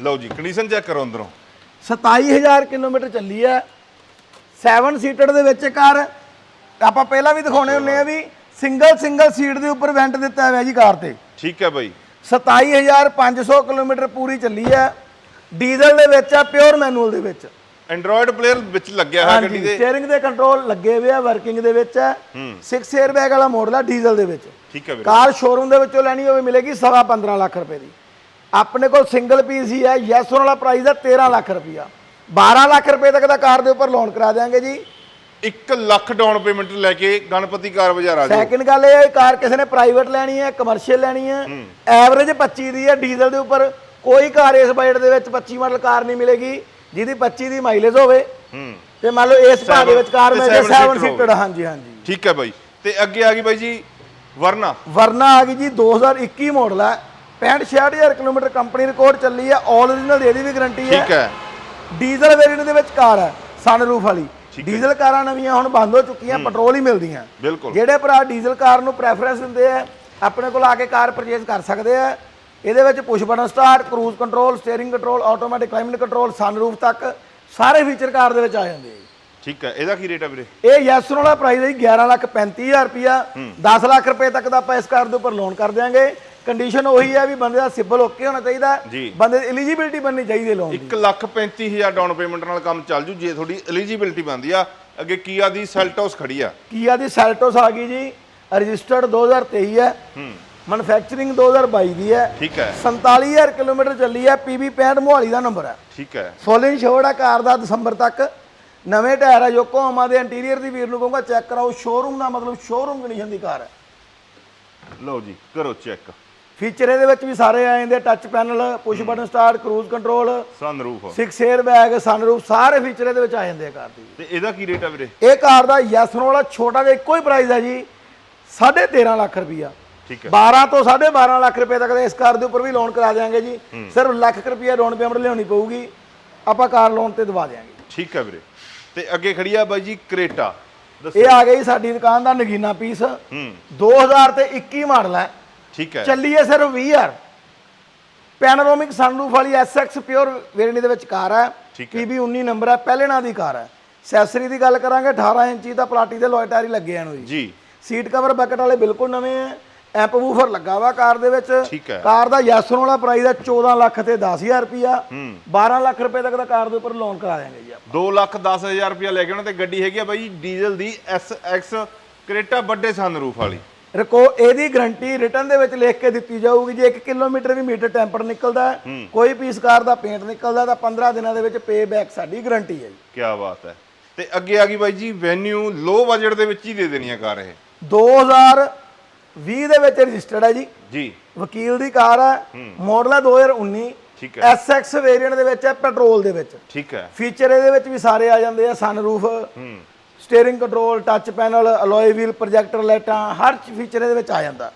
B: ਲਓ ਜੀ ਕੰਡੀਸ਼ਨ ਚੈੱਕ ਕਰੋ ਅੰਦਰੋਂ।
A: 27000 ਕਿਲੋਮੀਟਰ ਚੱਲੀ ਹੈ। 7 ਸੀਟਡ ਦੇ ਵਿੱਚ ਕਾਰ ਆਪਾਂ ਪਹਿਲਾਂ ਵੀ ਦਿਖਾਉਣੇ ਹੁੰਨੇ ਆ ਵੀ ਸਿੰਗਲ ਸਿੰਗਲ ਸੀਟ ਦੇ ਉੱਪਰ ਵੈਂਟ ਦਿੱਤਾ ਹੋਇਆ ਜੀ ਕਾਰ ਤੇ।
B: ਠੀਕ ਹੈ ਬਾਈ।
A: 27500 ਕਿਲੋਮੀਟਰ ਪੂਰੀ ਚੱਲੀ ਹੈ। ਡੀਜ਼ਲ ਦੇ ਵਿੱਚ ਆ ਪਿਓਰ ਮੈਨੂਅਲ ਦੇ ਵਿੱਚ।
B: ਐਂਡਰੋਇਡ ਪਲੇਅਰ ਵਿੱਚ ਲੱਗਿਆ ਹੋਇਆ ਗੱਡੀ ਦੇ।
A: ਸਟੀਅਰਿੰਗ ਦੇ ਕੰਟਰੋਲ ਲੱਗੇ ਹੋਏ ਆ ਵਰਕਿੰਗ ਦੇ ਵਿੱਚ ਹੈ
B: ਹੂੰ।
A: 6 에ਅਰ ਬੈਗ ਵਾਲਾ ਮਾਡਲ ਆ ਡੀਜ਼ਲ ਦੇ ਵਿੱਚ।
B: ਠੀਕ ਹੈ ਵੀਰੇ।
A: ਕਾਰ ਸ਼ੋਰੂਮ ਦੇ ਵਿੱਚੋਂ ਲੈਣੀ ਹੋਵੇ ਮਿਲੇਗੀ ਸਵਾ 15 ਲੱਖ ਰੁਪਏ ਦੀ। ਆਪਣੇ ਕੋਲ ਸਿੰਗਲ ਪੀਸ ਹੀ ਹੈ ਯੈਸ ਵਾਲਾ ਪ੍ਰਾਈਸ ਹੈ 13 ਲੱਖ ਰੁਪਈਆ 12 ਲੱਖ ਰੁਪਏ ਤੱਕ ਦਾ ਕਾਰ ਦੇ ਉੱਪਰ ਲੋਨ ਕਰਾ ਦਿਆਂਗੇ ਜੀ।
B: 1 ਲੱਖ ਡਾਊਨ ਪੇਮੈਂਟ ਲੈ ਕੇ ਗਣਪਤੀ ਕਾਰ ਬਾਜ਼ਾਰ ਆ ਜਾਓ।
A: ਸੈਕਿੰਡ ਗੱਲ ਇਹ ਹੈ ਕਾਰ ਕਿਸੇ ਨੇ ਪ੍ਰਾਈਵੇਟ ਲੈਣੀ ਹੈ ਕਮਰਸ਼ੀਅਲ ਲੈਣੀ ਹੈ। ਐਵਰੇਜ 25 ਦੀ ਹੈ ਡੀਜ਼ਲ ਦੇ ਉੱਪਰ। ਕੋਈ ਕਾਰ ਇਸ ਬਜਟ ਦੇ ਵਿੱਚ 25 ਮਾਡਲ ਕਾਰ ਨਹੀਂ ਮਿਲੇਗੀ। ਜਿਹਦੀ 25 ਦੀ ਮਾਈਲੇਜ ਹੋਵੇ।
B: ਹੂੰ।
A: ਤੇ ਮੰਨ ਲਓ ਇਸ ਭਾਅ ਦੇ ਵਿੱਚ ਕਾਰ
B: ਤੇ
A: ਮਿਲ ਜੇ
B: seven
A: 7
B: seater
A: ਸੀਟਡ ਹਾਂਜੀ ਹਾਂਜੀ।
B: ਠੀਕ ਹੈ ਬਾਈ। ਤੇ ਅੱਗੇ ਆ ਗਈ ਬਾਈ ਜੀ ਵਰਨਾ।
A: ਵਰਨਾ ਆ ਗਈ ਜੀ 2021 ਮਾਡਲ ਹੈ 65 66000 ਕਿਲੋਮੀਟਰ ਕੰਪਨੀ ਰਿਕਾਰਡ ਚੱਲੀ ਹੈ ਆਲ ਓਰੀਜਨਲ ਇਹਦੀ ਵੀ ਗਾਰੰਟੀ ਹੈ
B: ਠੀਕ ਹੈ।
A: ਡੀਜ਼ਲ ਵੇਰੀਐਂਟ ਦੇ ਵਿੱਚ ਕਾਰ ਹੈ ਸਨਰੂਫ ਵਾਲੀ। ਡੀਜ਼ਲ ਕਾਰਾਂ ਨਵੀਆਂ ਹੁਣ ਬੰਦ ਹੋ ਚੁੱਕੀਆਂ ਪੈਟਰੋਲ ਹੀ ਮਿਲਦੀਆਂ।
B: ਬਿਲਕੁਲ।
A: ਜਿਹੜੇ ਭਰਾ ਡੀਜ਼ਲ ਕਾਰ ਨੂੰ ਪ੍ਰੈਫਰੈਂਸ ਦਿੰਦੇ ਆ ਆਪਣੇ ਕੋਲ ਆ ਕੇ ਕਾਰ ਪਰਚੇਜ਼ ਕਰ ਸਕਦੇ ਆ। ਇਹਦੇ ਵਿੱਚ push button start cruise control steering control automatic climate control sunroof ਤੱਕ ਸਾਰੇ ਫੀਚਰ ਕਾਰ ਦੇ ਵਿੱਚ ਆ ਜਾਂਦੇ ਆ
B: ਠੀਕ ਹੈ ਇਹਦਾ ਕੀ ਰੇਟ ਹੈ ਵੀਰੇ?
A: ਇਹ ਯੈਸ ਵਾਲਾ ਪ੍ਰਾਈਸ ਹੈ 11 ਲੱਖ 35000 ਰੁਪਿਆ 10 ਲੱਖ ਰੁਪਏ ਤੱਕ ਦਾ ਆਪਾਂ ਇਸ ਕਾਰ ਦੇ ਉੱਪਰ ਲੋਨ ਕਰ ਦਿਆਂਗੇ। ਕੰਡੀਸ਼ਨ ਉਹੀ ਹੈ ਵੀ ਬੰਦੇ ਦਾ ਸਿਬਲ ਓਕੇ ਹੋਣਾ ਚਾਹੀਦਾ। ਬੰਦੇ ਦੀ ਐਲੀਜੀਬਿਲਟੀ ਬਣਨੀ ਚਾਹੀਦੀ ਲੋਨ ਦੀ।
B: 1 ਲੱਖ 35000 ਡਾਊਨ ਪੇਮੈਂਟ ਨਾਲ ਕੰਮ ਚੱਲ ਜੂ ਜੇ ਤੁਹਾਡੀ ਐਲੀਜੀਬਿਲਟੀ ਬਣਦੀ ਆ। ਅੱਗੇ ਕੀਆ ਦੀ ਸੈਲਟੋਸ ਖੜੀ ਆ।
A: ਕੀਆ ਦੀ ਸੈਲਟੋਸ ਆ ਗਈ ਜੀ ਰਜਿਸਟਰਡ 2023 ਹੈ।
B: ਹੂੰ।
A: ਮੈਨੂਫੈਕਚਰਿੰਗ 2022 ਦੀ ਹੈ।
B: ਠੀਕ ਹੈ।
A: 47000 ਕਿਲੋਮੀਟਰ ਚੱਲੀ ਹੈ। ਪੀਬੀ 65 ਮੋਹਾਲੀ ਦਾ ਨੰਬਰ ਹੈ।
B: ਠੀਕ ਹੈ।
A: ਫੁੱਲ ਇੰਸ਼ੋਰਡ ਹੈ ਕਾਰ ਦਾ ਦਸੰਬਰ ਤੱਕ। ਨਵੇਂ ਟਾਇਰ ਹੈ। ਯੋਕੋਹਾਮਾ ਦੇ ਇੰਟੀਰੀਅਰ ਦੀ ਵੀਰ ਨੂੰ ਕਹੂੰਗਾ ਚੈੱਕ ਕਰਾਓ। ਸ਼ੋਰੂਮ ਦਾ ਮਤਲਬ ਸ਼ੋਰੂਮ ਕੰਡੀਸ਼ਨ ਦੀ ਕਾਰ ਹੈ।
B: ਲਓ ਜੀ ਕਰੋ ਚੈੱਕ
A: ਫੀਚਰ ਇਹਦੇ ਵਿੱਚ ਵੀ ਸਾਰੇ ਆ ਜਾਂਦੇ touch panel push button start cruise control
B: sunroof
A: 6 airbag sunroof ਸਾਰੇ ਫੀਚਰ ਇਹਦੇ ਵਿੱਚ ਆ ਜਾਂਦੇ ਆ ਕਾਰ ਦੀ।
B: ਤੇ ਇਹਦਾ ਕੀ ਰੇਟ ਆ ਵੀਰੇ?
A: ਇਹ ਕਾਰ ਦਾ ਯੈਸ ਵਾਲਾ ਛੋਟਾ ਜਿਹਾ ਇੱਕੋ ਹੀ ਪ੍ਰਾਈਸ ਹੈ ਜੀ। 13.5 ਲੱਖ ਰੁਪਈਆ। 12 ਤੋਂ 12.5 ਲੱਖ ਰੁਪਏ ਤੱਕ ਦੇ ਇਸ ਕਾਰ ਦੇ ਉੱਪਰ ਵੀ ਲੋਨ ਕਰਾ ਦਿਆਂਗੇ ਜੀ। ਸਿਰਫ ਲੱਖ ਰੁਪਈਆ ਡਾਊਨ ਪੇਮੈਂਟ ਲਿਆਉਣੀ ਪਊਗੀ। ਆਪਾਂ ਕਾਰ ਲੋਨ ਤੇ ਦਵਾ ਦਿਆਂਗੇ।
B: ਠੀਕ ਹੈ ਵੀਰੇ। ਤੇ ਅੱਗੇ ਖੜੀ ਆ ਬਾਈ ਜੀ ਕਰੇਟਾ।
A: ਇਹ ਆ ਗਈ ਸਾਡੀ ਦੁਕਾਨ ਦਾ ਨਗੀਨਾ ਪੀਸ
B: ਹੂੰ।
A: 2000 ਤੇ 21 ਮਾਡਲ ਹੈ।
B: ਠੀਕ ਹੈ।
A: ਚੱਲੀਏ ਸਿਰਫ 20000 ਪੈਨੋਰਾਮਿਕ ਸਨਰੂਫ ਵਾਲੀ SX ਪਿਓਰ ਵੇਰੀਐਂਟ ਦੇ ਵਿੱਚ ਕਾਰ ਹੈ। PB 19 ਨੰਬਰ ਹੈ ਪਹਿਲੇ ਨਾਂ ਦੀ ਕਾਰ ਹੈ। ਸੈਸਰੀ ਦੀ ਗੱਲ ਕਰਾਂਗੇ 18 ਇੰਚੀ ਦਾ ਪਲਾਟੀ ਦੇ ਹੀ ਲੱਗੇ ਹਨ ਜੀ।
B: ਜੀ।
A: ਸੀਟ ਕਵਰ ਬਕਟ ਵਾਲੇ ਬਿਲਕੁਲ ਨਵੇਂ ਹੈ। ਐਪ ਵੂਫਰ ਲੱਗਾ ਵਾ ਕਾਰ ਦੇ ਵਿੱਚ।
B: ਠੀਕ ਹੈ।
A: ਕਾਰ ਦਾ ਯੈਸਨ ਵਾਲਾ ਪ੍ਰਾਈਸ ਹੈ 14 ਲੱਖ ਤੇ 10000 ਰੁਪਿਆ
B: ਹੂੰ।
A: 12 ਲੱਖ ਰੁਪਏ ਤੱਕ ਦਾ ਕਾਰ ਦੇ ਉੱਪਰ ਲੋਨ ਕਰਾ ਦਿਆਂਗੇ ਜੀ ਆਪਾਂ।
B: 2 ਲੱਖ 10000 ਰੁਪਇਆ ਲੈ ਕੇ ਉਹਨਾਂ ਤੇ ਗੱਡੀ ਹੈਗੀ ਆ ਬਾਈ ਡੀਜ਼ਲ ਦੀ SX ਕਰੇਟਾ ਵੱਡੇ ਸਨਰੂਫ ਵਾਲੀ।
A: ਰਕੋ ਇਹਦੀ ਗਾਰੰਟੀ ਰਿਟਰਨ ਦੇ ਵਿੱਚ ਲਿਖ ਕੇ ਦਿੱਤੀ ਜਾਊਗੀ। ਜੇ 1 ਕਿਲੋਮੀਟਰ ਵੀ ਮੀਟਰ ਟੈਂਪਰ ਨਿਕਲਦਾ ਹੈ, ਕੋਈ ਪੀਸ ਕਾਰ ਦਾ ਪੇਂਟ ਨਿਕਲਦਾ ਤਾਂ 15 ਦਿਨਾਂ ਦੇ ਵਿੱਚ ਪੇ ਬੈਕ ਸਾਡੀ ਗਾਰੰਟੀ ਹੈ ਜੀ।
B: ਕੀ ਬਾਤ ਹੈ। ਤੇ ਅੱਗੇ ਆ ਗਈ ਬਾਈ ਜੀ ਵੈਨਿਊ ਲੋ ਬਜਟ ਦੇ ਵਿੱਚ ਹੀ ਦੇ ਦੇਣੀ ਆ ਕਾਰ ਇਹ।
A: 2020 ਦੇ ਵਿੱਚ ਰਜਿਸਟਰਡ ਹੈ ਜੀ।
B: ਜੀ।
A: ਵਕੀਲ ਦੀ ਕਾਰ ਹੈ। ਮਾਡਲ ਹੈ 2019
B: ਠੀਕ ਹੈ।
A: SX ਵੇਰੀਐਂਟ ਦੇ ਵਿੱਚ ਹੈ ਪੈਟਰੋਲ ਦੇ ਵਿੱਚ।
B: ਠੀਕ ਹੈ।
A: ਫੀਚਰ ਇਹਦੇ ਵਿੱਚ ਵੀ ਸਾਰੇ ਆ ਜਾਂਦੇ ਆ ਸਨਰੂਫ
B: ਹੂੰ।
A: Steering control touch panel alloy wheel projector ਲਾਈਟਾਂ ਹਰ ਫੀਚਰ ਇਹਦੇ ਵਿੱਚ ਆ ਜਾਂਦਾ।